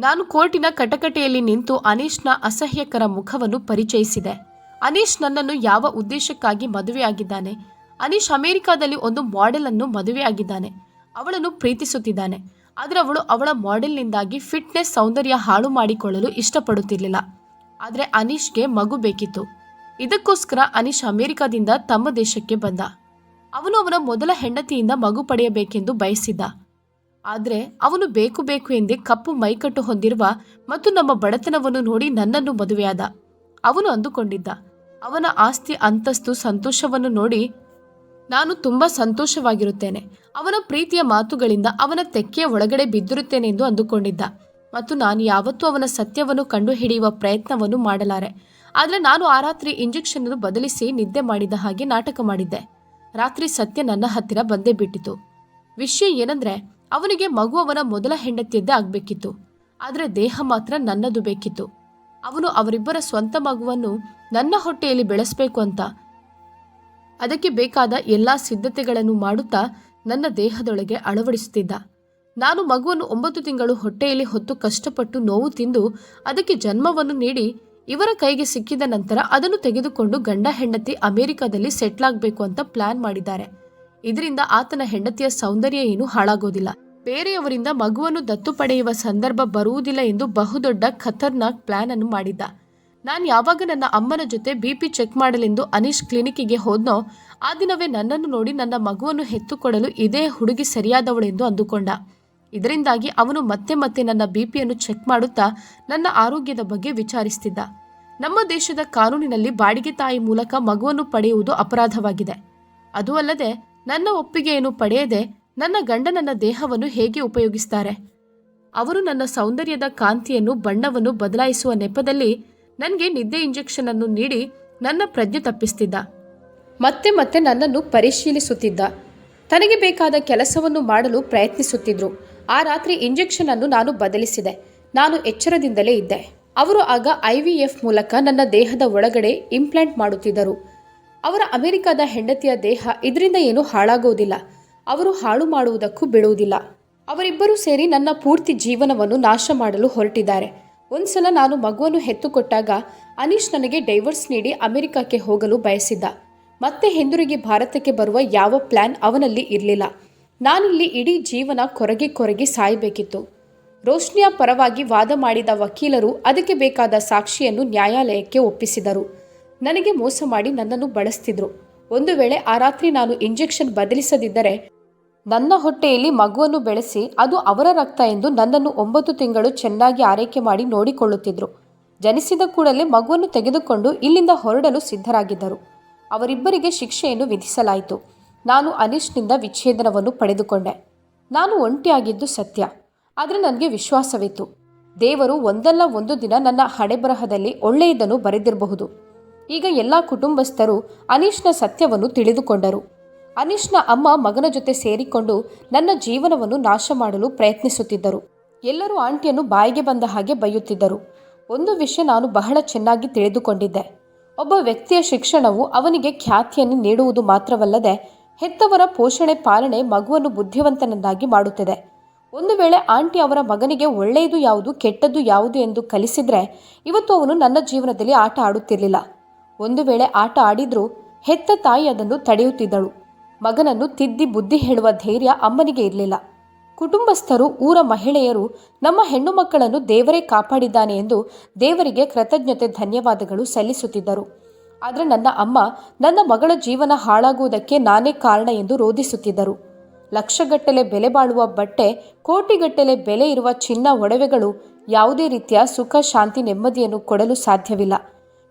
S1: ನಾನು ಕೋರ್ಟಿನ ಕಟಕಟೆಯಲ್ಲಿ ನಿಂತು ಅನೀಶ್ನ ಅಸಹ್ಯಕರ ಮುಖವನ್ನು ಪರಿಚಯಿಸಿದೆ. ಅನೀಶ್ ನನ್ನನ್ನು ಯಾವ ಉದ್ದೇಶಕ್ಕಾಗಿ ಮದುವೆಯಾಗಿದ್ದಾನೆ ಅನೀಶ್ ಅಮೆರಿಕಾದಲ್ಲಿ ಒಂದು ಮಾಡೆಲ್ ಅನ್ನು ಮದುವೆಯಾಗಿದ್ದಾನೆ ಅವಳನ್ನು ಪ್ರೀತಿಸುತ್ತಿದ್ದಾನೆ. ಆದರೆ ಅವಳು ಅವಳ ಮಾಡೆಲ್ನಿಂದಾಗಿ ಫಿಟ್ನೆಸ್ ಸೌಂದರ್ಯ ಹಾಳು ಮಾಡಿಕೊಳ್ಳಲು ಇಷ್ಟಪಡುತ್ತಿರಲಿಲ್ಲ. ಆದರೆ ಅನೀಶ್ಗೆ ಮಗು ಬೇಕಿತ್ತು. ಇದಕ್ಕೋಸ್ಕರ ಅನೀಶ್ ಅಮೆರಿಕದಿಂದ ತಮ್ಮ ದೇಶಕ್ಕೆ ಬಂದ. ಅವನು ಅವನ ಮೊದಲ ಹೆಂಡತಿಯಿಂದ ಮಗು ಪಡೆಯಬೇಕೆಂದು ಬಯಸಿದ್ದ. ಆದರೆ ಅವನು ಬೇಕು ಬೇಕು ಎಂದೇ ಕಪ್ಪು ಮೈಕಟ್ಟು ಹೊಂದಿರುವ ಮತ್ತು ನಮ್ಮ ಬಡತನವನ್ನು ನೋಡಿ ನನ್ನನ್ನು ಮದುವೆಯಾದ. ಅವನು ಅಂದುಕೊಂಡಿದ್ದ. ಅವನ ಆಸ್ತಿ, ಅಂತಸ್ತು, ಸಂತೋಷವನ್ನು ನೋಡಿ ನಾನು ತುಂಬ ಸಂತೋಷವಾಗಿರುತ್ತೇನೆ. ಅವನ ಪ್ರೀತಿಯ ಮಾತುಗಳಿಂದ ಅವನ ತೆಕ್ಕೆಯ ಒಳಗಡೆ ಬಿದ್ದಿರುತ್ತೇನೆ ಎಂದು ಅಂದುಕೊಂಡಿದ್ದ. ಮತ್ತು ನಾನು ಯಾವತ್ತೂ ಅವನ ಸತ್ಯವನ್ನು ಕಂಡುಹಿಡಿಯುವ ಪ್ರಯತ್ನವನ್ನು ಮಾಡಲಾರೆ. ಆದರೆ ನಾನು ಆ ರಾತ್ರಿ ಇಂಜೆಕ್ಷನ್ ಅನ್ನು ಬದಲಿಸಿ ನಿದ್ದೆ ಮಾಡಿದ ಹಾಗೆ ನಾಟಕ ಮಾಡಿದ್ದೆ. ರಾತ್ರಿ ಸತ್ಯ ನನ್ನ ಹತ್ತಿರ ಬಂದೇ ಬಿಟ್ಟಿತು. ವಿಷಯ ಏನಂದ್ರೆ, ಅವನಿಗೆ ಮಗು ಅವನ ಮೊದಲ ಹೆಂಡತಿಯದ್ದೇ ಆಗಬೇಕಿತ್ತು. ಆದರೆ ದೇಹ ಮಾತ್ರ ನನ್ನದು ಬೇಕಿತ್ತು. ಅವನು ಅವರಿಬ್ಬರ ಸ್ವಂತ ಮಗುವನ್ನು ನನ್ನ ಹೊಟ್ಟೆಯಲ್ಲಿ ಬೆಳೆಸಬೇಕು ಅಂತ ಅದಕ್ಕೆ ಬೇಕಾದ ಎಲ್ಲ ಸಿದ್ಧತೆಗಳನ್ನು ಮಾಡುತ್ತಾ ನನ್ನ ದೇಹದೊಳಗೆ ಅಳವಡಿಸುತ್ತಿದ್ದ. ನಾನು ಮಗುವನ್ನು ಒಂಬತ್ತು ತಿಂಗಳು ಹೊಟ್ಟೆಯಲ್ಲಿ ಹೊತ್ತು ಕಷ್ಟಪಟ್ಟು ನೋವು ತಿಂದು ಅದಕ್ಕೆ ಜನ್ಮವನ್ನು ನೀಡಿ ಇವರ ಕೈಗೆ ಸಿಕ್ಕಿದ ನಂತರ ಅದನ್ನು ತೆಗೆದುಕೊಂಡು ಗಂಡ ಹೆಂಡತಿ ಅಮೆರಿಕದಲ್ಲಿ ಸೆಟ್ಲ್ ಆಗಬೇಕು ಅಂತ ಪ್ಲಾನ್ ಮಾಡಿದ್ದಾರೆ. ಇದರಿಂದ ಆತನ ಹೆಂಡತಿಯ ಸೌಂದರ್ಯ ಏನು ಹಾಳಾಗೋದಿಲ್ಲ. ಬೇರೆಯವರಿಂದ ಮಗುವನ್ನು ದತ್ತು ಪಡೆಯುವ ಸಂದರ್ಭ ಬರುವುದಿಲ್ಲ ಎಂದು ಬಹುದೊಡ್ಡ ಖತರ್ನಾಕ್ ಪ್ಲಾನ್ ಅನ್ನು ಮಾಡಿದ್ದ. ನಾನು ಯಾವಾಗ ನನ್ನ ಅಮ್ಮನ ಜೊತೆ ಬಿ ಪಿ ಚೆಕ್ ಮಾಡಲೆಂದು ಅನೀಶ್ ಕ್ಲಿನಿಕ್ಕಿಗೆ ಹೋದ್ನೋ, ಆ ದಿನವೇ ನನ್ನನ್ನು ನೋಡಿ ನನ್ನ ಮಗುವನ್ನು ಹೆತ್ತುಕೊಡಲು ಇದೇ ಹುಡುಗಿ ಸರಿಯಾದವಳೆಂದು ಅಂದುಕೊಂಡ. ಇದರಿಂದಾಗಿ ಅವನು ಮತ್ತೆ ಮತ್ತೆ ನನ್ನ ಬಿ ಪಿಯನ್ನು ಚೆಕ್ ಮಾಡುತ್ತಾ ನನ್ನ ಆರೋಗ್ಯದ ಬಗ್ಗೆ ವಿಚಾರಿಸ್ತಿದ್ದ. ನಮ್ಮ ದೇಶದ ಕಾನೂನಿನಲ್ಲಿ ಬಾಡಿಗೆ ತಾಯಿ ಮೂಲಕ ಮಗುವನ್ನು ಪಡೆಯುವುದು ಅಪರಾಧವಾಗಿದೆ. ಅದು ಅಲ್ಲದೆ, ನನ್ನ ಒಪ್ಪಿಗೆಯನ್ನು ಪಡೆಯದೆ ನನ್ನ ಗಂಡ ನನ್ನ ದೇಹವನ್ನು ಹೇಗೆ ಉಪಯೋಗಿಸ್ತಾರೆ? ಅವರು ನನ್ನ ಸೌಂದರ್ಯದ ಕಾಂತಿಯನ್ನು, ಬಣ್ಣವನ್ನು ಬದಲಾಯಿಸುವ ನೆಪದಲ್ಲಿ ನನಗೆ ನಿದ್ದೆ ಇಂಜೆಕ್ಷನ್ ಅನ್ನು ನೀಡಿ ನನ್ನ ಪ್ರಜ್ಞೆ ತಪ್ಪಿಸ್ತಿದ್ದ. ಮತ್ತೆ ಮತ್ತೆ ನನ್ನನ್ನು ಪರಿಶೀಲಿಸುತ್ತಿದ್ದ. ತನಗೆ ಬೇಕಾದ ಕೆಲಸವನ್ನು ಮಾಡಲು ಪ್ರಯತ್ನಿಸುತ್ತಿದ್ರು. ಆ ರಾತ್ರಿ ಇಂಜೆಕ್ಷನ್ ಅನ್ನು ನಾನು ಬದಲಿಸಿದೆ. ನಾನು ಎಚ್ಚರದಿಂದಲೇ ಇದ್ದೆ. ಅವರು ಆಗ ಐ ವಿ ಎಫ್ ಮೂಲಕ ನನ್ನ ದೇಹದ ಒಳಗಡೆ ಇಂಪ್ಲಾಂಟ್ ಮಾಡುತ್ತಿದ್ದರು. ಅವರ ಅಮೆರಿಕದ ಹೆಂಡತಿಯ ದೇಹ ಇದರಿಂದ ಏನೂ ಹಾಳಾಗುವುದಿಲ್ಲ ಅವರು ಹಾಳು ಮಾಡುವುದಕ್ಕೂ ಬಿಡುವುದಿಲ್ಲ. ಅವರಿಬ್ಬರೂ ಸೇರಿ ನನ್ನ ಪೂರ್ತಿ ಜೀವನವನ್ನು ನಾಶ ಮಾಡಲು ಹೊರಟಿದ್ದಾರೆ. ಒಂದ್ಸಲ ನಾನು ಮಗುವನ್ನು ಹೆತ್ತುಕೊಟ್ಟಾಗ ಅನೀಶ್ ನನಗೆ ಡೈವರ್ಸ್ ನೀಡಿ ಅಮೆರಿಕಕ್ಕೆ ಹೋಗಲು ಬಯಸಿದ್ದ. ಮತ್ತೆ ಹಿಂದಿರುಗಿ ಭಾರತಕ್ಕೆ ಬರುವ ಯಾವ ಪ್ಲಾನ್ ಅವನಲ್ಲಿ ಇರಲಿಲ್ಲ. ನಾನಿಲ್ಲಿ ಇಡೀ ಜೀವನ ಕೊರಗಿ ಕೊರಗಿ ಸಾಯಬೇಕಿತ್ತು. ರೋಶ್ನಿಯ ಪರವಾಗಿ ವಾದ ಮಾಡಿದ ವಕೀಲರು ಅದಕ್ಕೆ ಬೇಕಾದ ಸಾಕ್ಷಿಯನ್ನು ನ್ಯಾಯಾಲಯಕ್ಕೆ ಒಪ್ಪಿಸಿದರು. ನನಗೆ ಮೋಸ ಮಾಡಿ ನನ್ನನ್ನು ಬಳಸ್ತಿದ್ರು. ಒಂದು ವೇಳೆ ಆ ರಾತ್ರಿ ನಾನು ಇಂಜೆಕ್ಷನ್ ಬದಲಿಸದಿದ್ದರೆ ನನ್ನ ಹೊಟ್ಟೆಯಲ್ಲಿ ಮಗುವನ್ನು ಬೆಳೆಸಿ ಅದು ಅವರ ರಕ್ತ ಎಂದು ನನ್ನನ್ನು ಒಂಬತ್ತು ತಿಂಗಳು ಚೆನ್ನಾಗಿ ಆರೈಕೆ ಮಾಡಿ ನೋಡಿಕೊಳ್ಳುತ್ತಿದ್ದರು ಜನಿಸಿದ ಕೂಡಲೇ ಮಗುವನ್ನು ತೆಗೆದುಕೊಂಡು ಇಲ್ಲಿಂದ ಹೊರಡಲು ಸಿದ್ಧರಾಗಿದ್ದರು. ಅವರಿಬ್ಬರಿಗೆ ಶಿಕ್ಷೆಯನ್ನು ವಿಧಿಸಲಾಯಿತು. ನಾನು ಅನಿಶ್ನಿಂದ ವಿಚ್ಛೇದನವನ್ನು ಪಡೆದುಕೊಂಡೆ. ನಾನು ಒಂಟಿಯಾಗಿದ್ದು ಸತ್ಯ. ಆದರೆ ನನಗೆ ವಿಶ್ವಾಸವಿತ್ತು. ದೇವರು ಒಂದಲ್ಲ ಒಂದು ದಿನ ನನ್ನ ಹಣೆಬರಹದಲ್ಲಿ ಒಳ್ಳೆಯದನ್ನು ಬರೆದಿರಬಹುದು. ಈಗ ಎಲ್ಲ ಕುಟುಂಬಸ್ಥರು ಅನೀಶ್ನ ಸತ್ಯವನ್ನು ತಿಳಿದುಕೊಂಡರು. ಅನೀಶ್ನ ಅಮ್ಮ ಮಗನ ಜೊತೆ ಸೇರಿಕೊಂಡು ನನ್ನ ಜೀವನವನ್ನು ನಾಶ ಮಾಡಲು ಪ್ರಯತ್ನಿಸುತ್ತಿದ್ದರು. ಎಲ್ಲರೂ ಆಂಟಿಯನ್ನು ಬಾಯಿಗೆ ಬಂದ ಹಾಗೆ ಬೈಯುತ್ತಿದ್ದರು. ಒಂದು ವಿಷಯ ನಾನು ಬಹಳ ಚೆನ್ನಾಗಿ ತಿಳಿದುಕೊಂಡಿದ್ದೆ. ಒಬ್ಬ ವ್ಯಕ್ತಿಯ ಶಿಕ್ಷಣವು ಅವನಿಗೆ ಖ್ಯಾತಿಯನ್ನು ನೀಡುವುದು ಮಾತ್ರವಲ್ಲದೆ ಹೆತ್ತವರ ಪೋಷಣೆ ಪಾಲನೆ ಮಗುವನ್ನು ಬುದ್ಧಿವಂತನನ್ನಾಗಿ ಮಾಡುತ್ತದೆ. ಒಂದು ವೇಳೆ ಆಂಟಿ ಅವರ ಮಗನಿಗೆ ಒಳ್ಳೆಯದು ಯಾವುದು, ಕೆಟ್ಟದ್ದು ಯಾವುದು ಎಂದು ಕಲಿಸಿದರೆ ಇವತ್ತು ಅವನು ನನ್ನ ಜೀವನದಲ್ಲಿ ಆಟ ಆಡುತ್ತಿರಲಿಲ್ಲ. ಒಂದು ವೇಳೆ ಆಟ ಆಡಿದರೂ ಹೆತ್ತ ತಾಯಿ ಅದನ್ನು ತಡೆಯುತ್ತಿದ್ದಳು. ಮಗನನ್ನು ತಿದ್ದಿ ಬುದ್ಧಿ ಹೇಳುವ ಧೈರ್ಯ ಅಮ್ಮನಿಗೆ ಇರಲಿಲ್ಲ. ಕುಟುಂಬಸ್ಥರು, ಊರ ಮಹಿಳೆಯರು, ನಮ್ಮ ಹೆಣ್ಣು ಮಕ್ಕಳನ್ನು ದೇವರೇ ಕಾಪಾಡಿದ್ದಾನೆ ಎಂದು ದೇವರಿಗೆ ಕೃತಜ್ಞತೆ ಧನ್ಯವಾದಗಳು ಸಲ್ಲಿಸುತ್ತಿದ್ದರು. ಆದರೆ ನನ್ನ ಅಮ್ಮ ನನ್ನ ಮಗಳ ಜೀವನ ಹಾಳಾಗುವುದಕ್ಕೆ ನಾನೇ ಕಾರಣ ಎಂದು ರೋಧಿಸುತ್ತಿದ್ದರು. ಲಕ್ಷಗಟ್ಟಲೆ ಬೆಲೆ ಬಾಳುವ ಬಟ್ಟೆ, ಕೋಟಿಗಟ್ಟಲೆ ಬೆಲೆ ಇರುವ ಚಿನ್ನ ಒಡವೆಗಳು ಯಾವುದೇ ರೀತಿಯ ಸುಖ, ಶಾಂತಿ, ನೆಮ್ಮದಿಯನ್ನು ಕೊಡಲು ಸಾಧ್ಯವಿಲ್ಲ.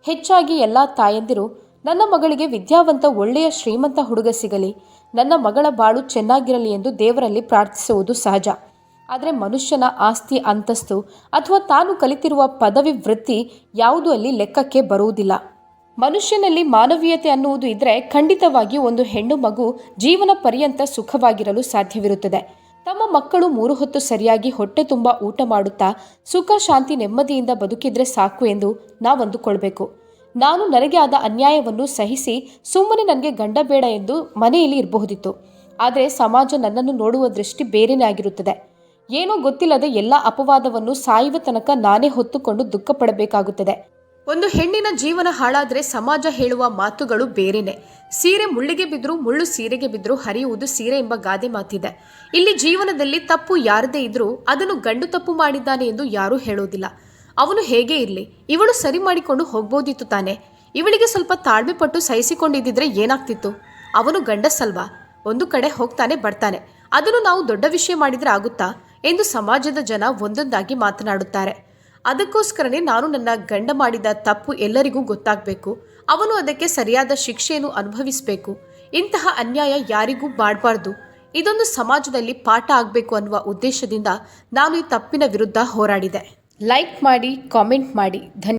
S1: ಹೆಚ್ಚಾಗಿ ಎಲ್ಲ ತಾಯಂದಿರು ನನ್ನ ಮಗಳಿಗೆ ವಿದ್ಯಾವಂತ ಒಳ್ಳೆಯ ಶ್ರೀಮಂತ ಹುಡುಗ ಸಿಗಲಿ. ನನ್ನ ಮಗಳ ಬಾಳು ಚೆನ್ನಾಗಿರಲಿ ಎಂದು ದೇವರಲ್ಲಿ ಪ್ರಾರ್ಥಿಸುವುದು ಸಹಜ. ಆದರೆ ಮನುಷ್ಯನ ಆಸ್ತಿ, ಅಂತಸ್ತು ಅಥವಾ ತಾನು ಕಲಿತಿರುವ ಪದವಿ, ವೃತ್ತಿ ಯಾವುದೂ ಅಲ್ಲಿ ಲೆಕ್ಕಕ್ಕೆ ಬರುವುದಿಲ್ಲ. ಮನುಷ್ಯನಲ್ಲಿ ಮಾನವೀಯತೆ ಅನ್ನುವುದು ಇದ್ದರೆ ಖಂಡಿತವಾಗಿ ಒಂದು ಹೆಣ್ಣು ಮಗು ಜೀವನ ಪರ್ಯಂತ ಸುಖವಾಗಿರಲು ಸಾಧ್ಯವಿರುತ್ತದೆ. ತಮ್ಮ ಮಕ್ಕಳು ಮೂರು ಹೊತ್ತು ಸರಿಯಾಗಿ ಹೊಟ್ಟೆ ತುಂಬ ಊಟ ಮಾಡುತ್ತಾ ಸುಖ, ಶಾಂತಿ ನೆಮ್ಮದಿಯಿಂದ ಬದುಕಿದ್ರೆ ಸಾಕು ಎಂದು ನಾವಂದುಕೊಳ್ಬೇಕು. ನಾನು ನನಗೆ ಆದ ಅನ್ಯಾಯವನ್ನು ಸಹಿಸಿ ಸುಮ್ಮನೆ ನನಗೆ ಗಂಡ ಬೇಡ ಎಂದು ಮನೆಯಲ್ಲಿ ಇರಬಹುದಿತ್ತು. ಆದರೆ ಸಮಾಜ ನನ್ನನ್ನು ನೋಡುವ ದೃಷ್ಟಿ ಬೇರೆನೇ ಆಗಿರುತ್ತದೆ. ಏನೋ ಗೊತ್ತಿಲ್ಲದೆ ಎಲ್ಲ ಅಪವಾದವನ್ನು ಸಾಯುವ ತನಕ ನಾನೇ ಹೊತ್ತುಕೊಂಡು ದುಃಖ ಪಡಬೇಕಾಗುತ್ತದೆ ಒಂದು ಹೆಣ್ಣಿನ ಜೀವನ ಹಾಳಾದರೆ ಸಮಾಜ ಹೇಳುವ ಮಾತುಗಳು ಬೇರೆನೆ. ಸೀರೆ ಮುಳ್ಳಿಗೆ ಬಿದ್ದರೂ ಮುಳ್ಳು ಸೀರೆಗೆ ಬಿದ್ದರೂ ಹರಿಯುವುದು ಸೀರೆ ಎಂಬ ಗಾದೆ ಮಾತಿದೆ. ಇಲ್ಲಿ ಜೀವನದಲ್ಲಿ ತಪ್ಪು ಯಾರದೇ ಇದ್ರೂ ಅದನ್ನು ಗಂಡು ತಪ್ಪು ಮಾಡಿದ್ದಾನೆ ಎಂದು ಯಾರೂ ಹೇಳೋದಿಲ್ಲ. ಅವನು ಹೇಗೆ ಇರಲಿ? ಇವಳು ಸರಿ ಮಾಡಿಕೊಂಡು ಹೋಗ್ಬೋದಿತ್ತು ತಾನೆ. ಇವಳಿಗೆ ಸ್ವಲ್ಪ ತಾಳ್ಮೆ ಪಟ್ಟು ಸಹಿಸಿಕೊಂಡಿದ್ದಿದ್ರೆ ಏನಾಗ್ತಿತ್ತು? ಅವನು ಗಂಡಸಲ್ವಾ? ಒಂದು ಕಡೆ ಹೋಗ್ತಾನೆ ಬರ್ತಾನೆ. ಅದನ್ನು ನಾವು ದೊಡ್ಡ ವಿಷಯ ಮಾಡಿದ್ರೆ ಆಗುತ್ತಾ? ಎಂದು ಸಮಾಜದ ಜನ ಒಂದೊಂದಾಗಿ ಮಾತನಾಡುತ್ತಾರೆ. ಅದಕ್ಕೋಸ್ಕರನೇ ನಾನು ನನ್ನ ಗಂಡ ಮಾಡಿದ ತಪ್ಪು ಎಲ್ಲರಿಗೂ ಗೊತ್ತಾಗಬೇಕು. ಅವನು ಅದಕ್ಕೆ ಸರಿಯಾದ ಶಿಕ್ಷೆಯನ್ನು ಅನುಭವಿಸಬೇಕು. ಇಂತಹ ಅನ್ಯಾಯ ಯಾರಿಗೂ ಮಾಡಬಾರ್ದು. ಇದೊಂದು ಸಮಾಜದಲ್ಲಿ ಪಾಠ ಆಗಬೇಕು ಅನ್ನುವ ಉದ್ದೇಶದಿಂದ ನಾನು ಈ ತಪ್ಪಿನ ವಿರುದ್ಧ ಹೋರಾಡಿದೆ. ಲೈಕ್ ಮಾಡಿ ಕಾಮೆಂಟ್ ಮಾಡಿ. ಧನ್ಯ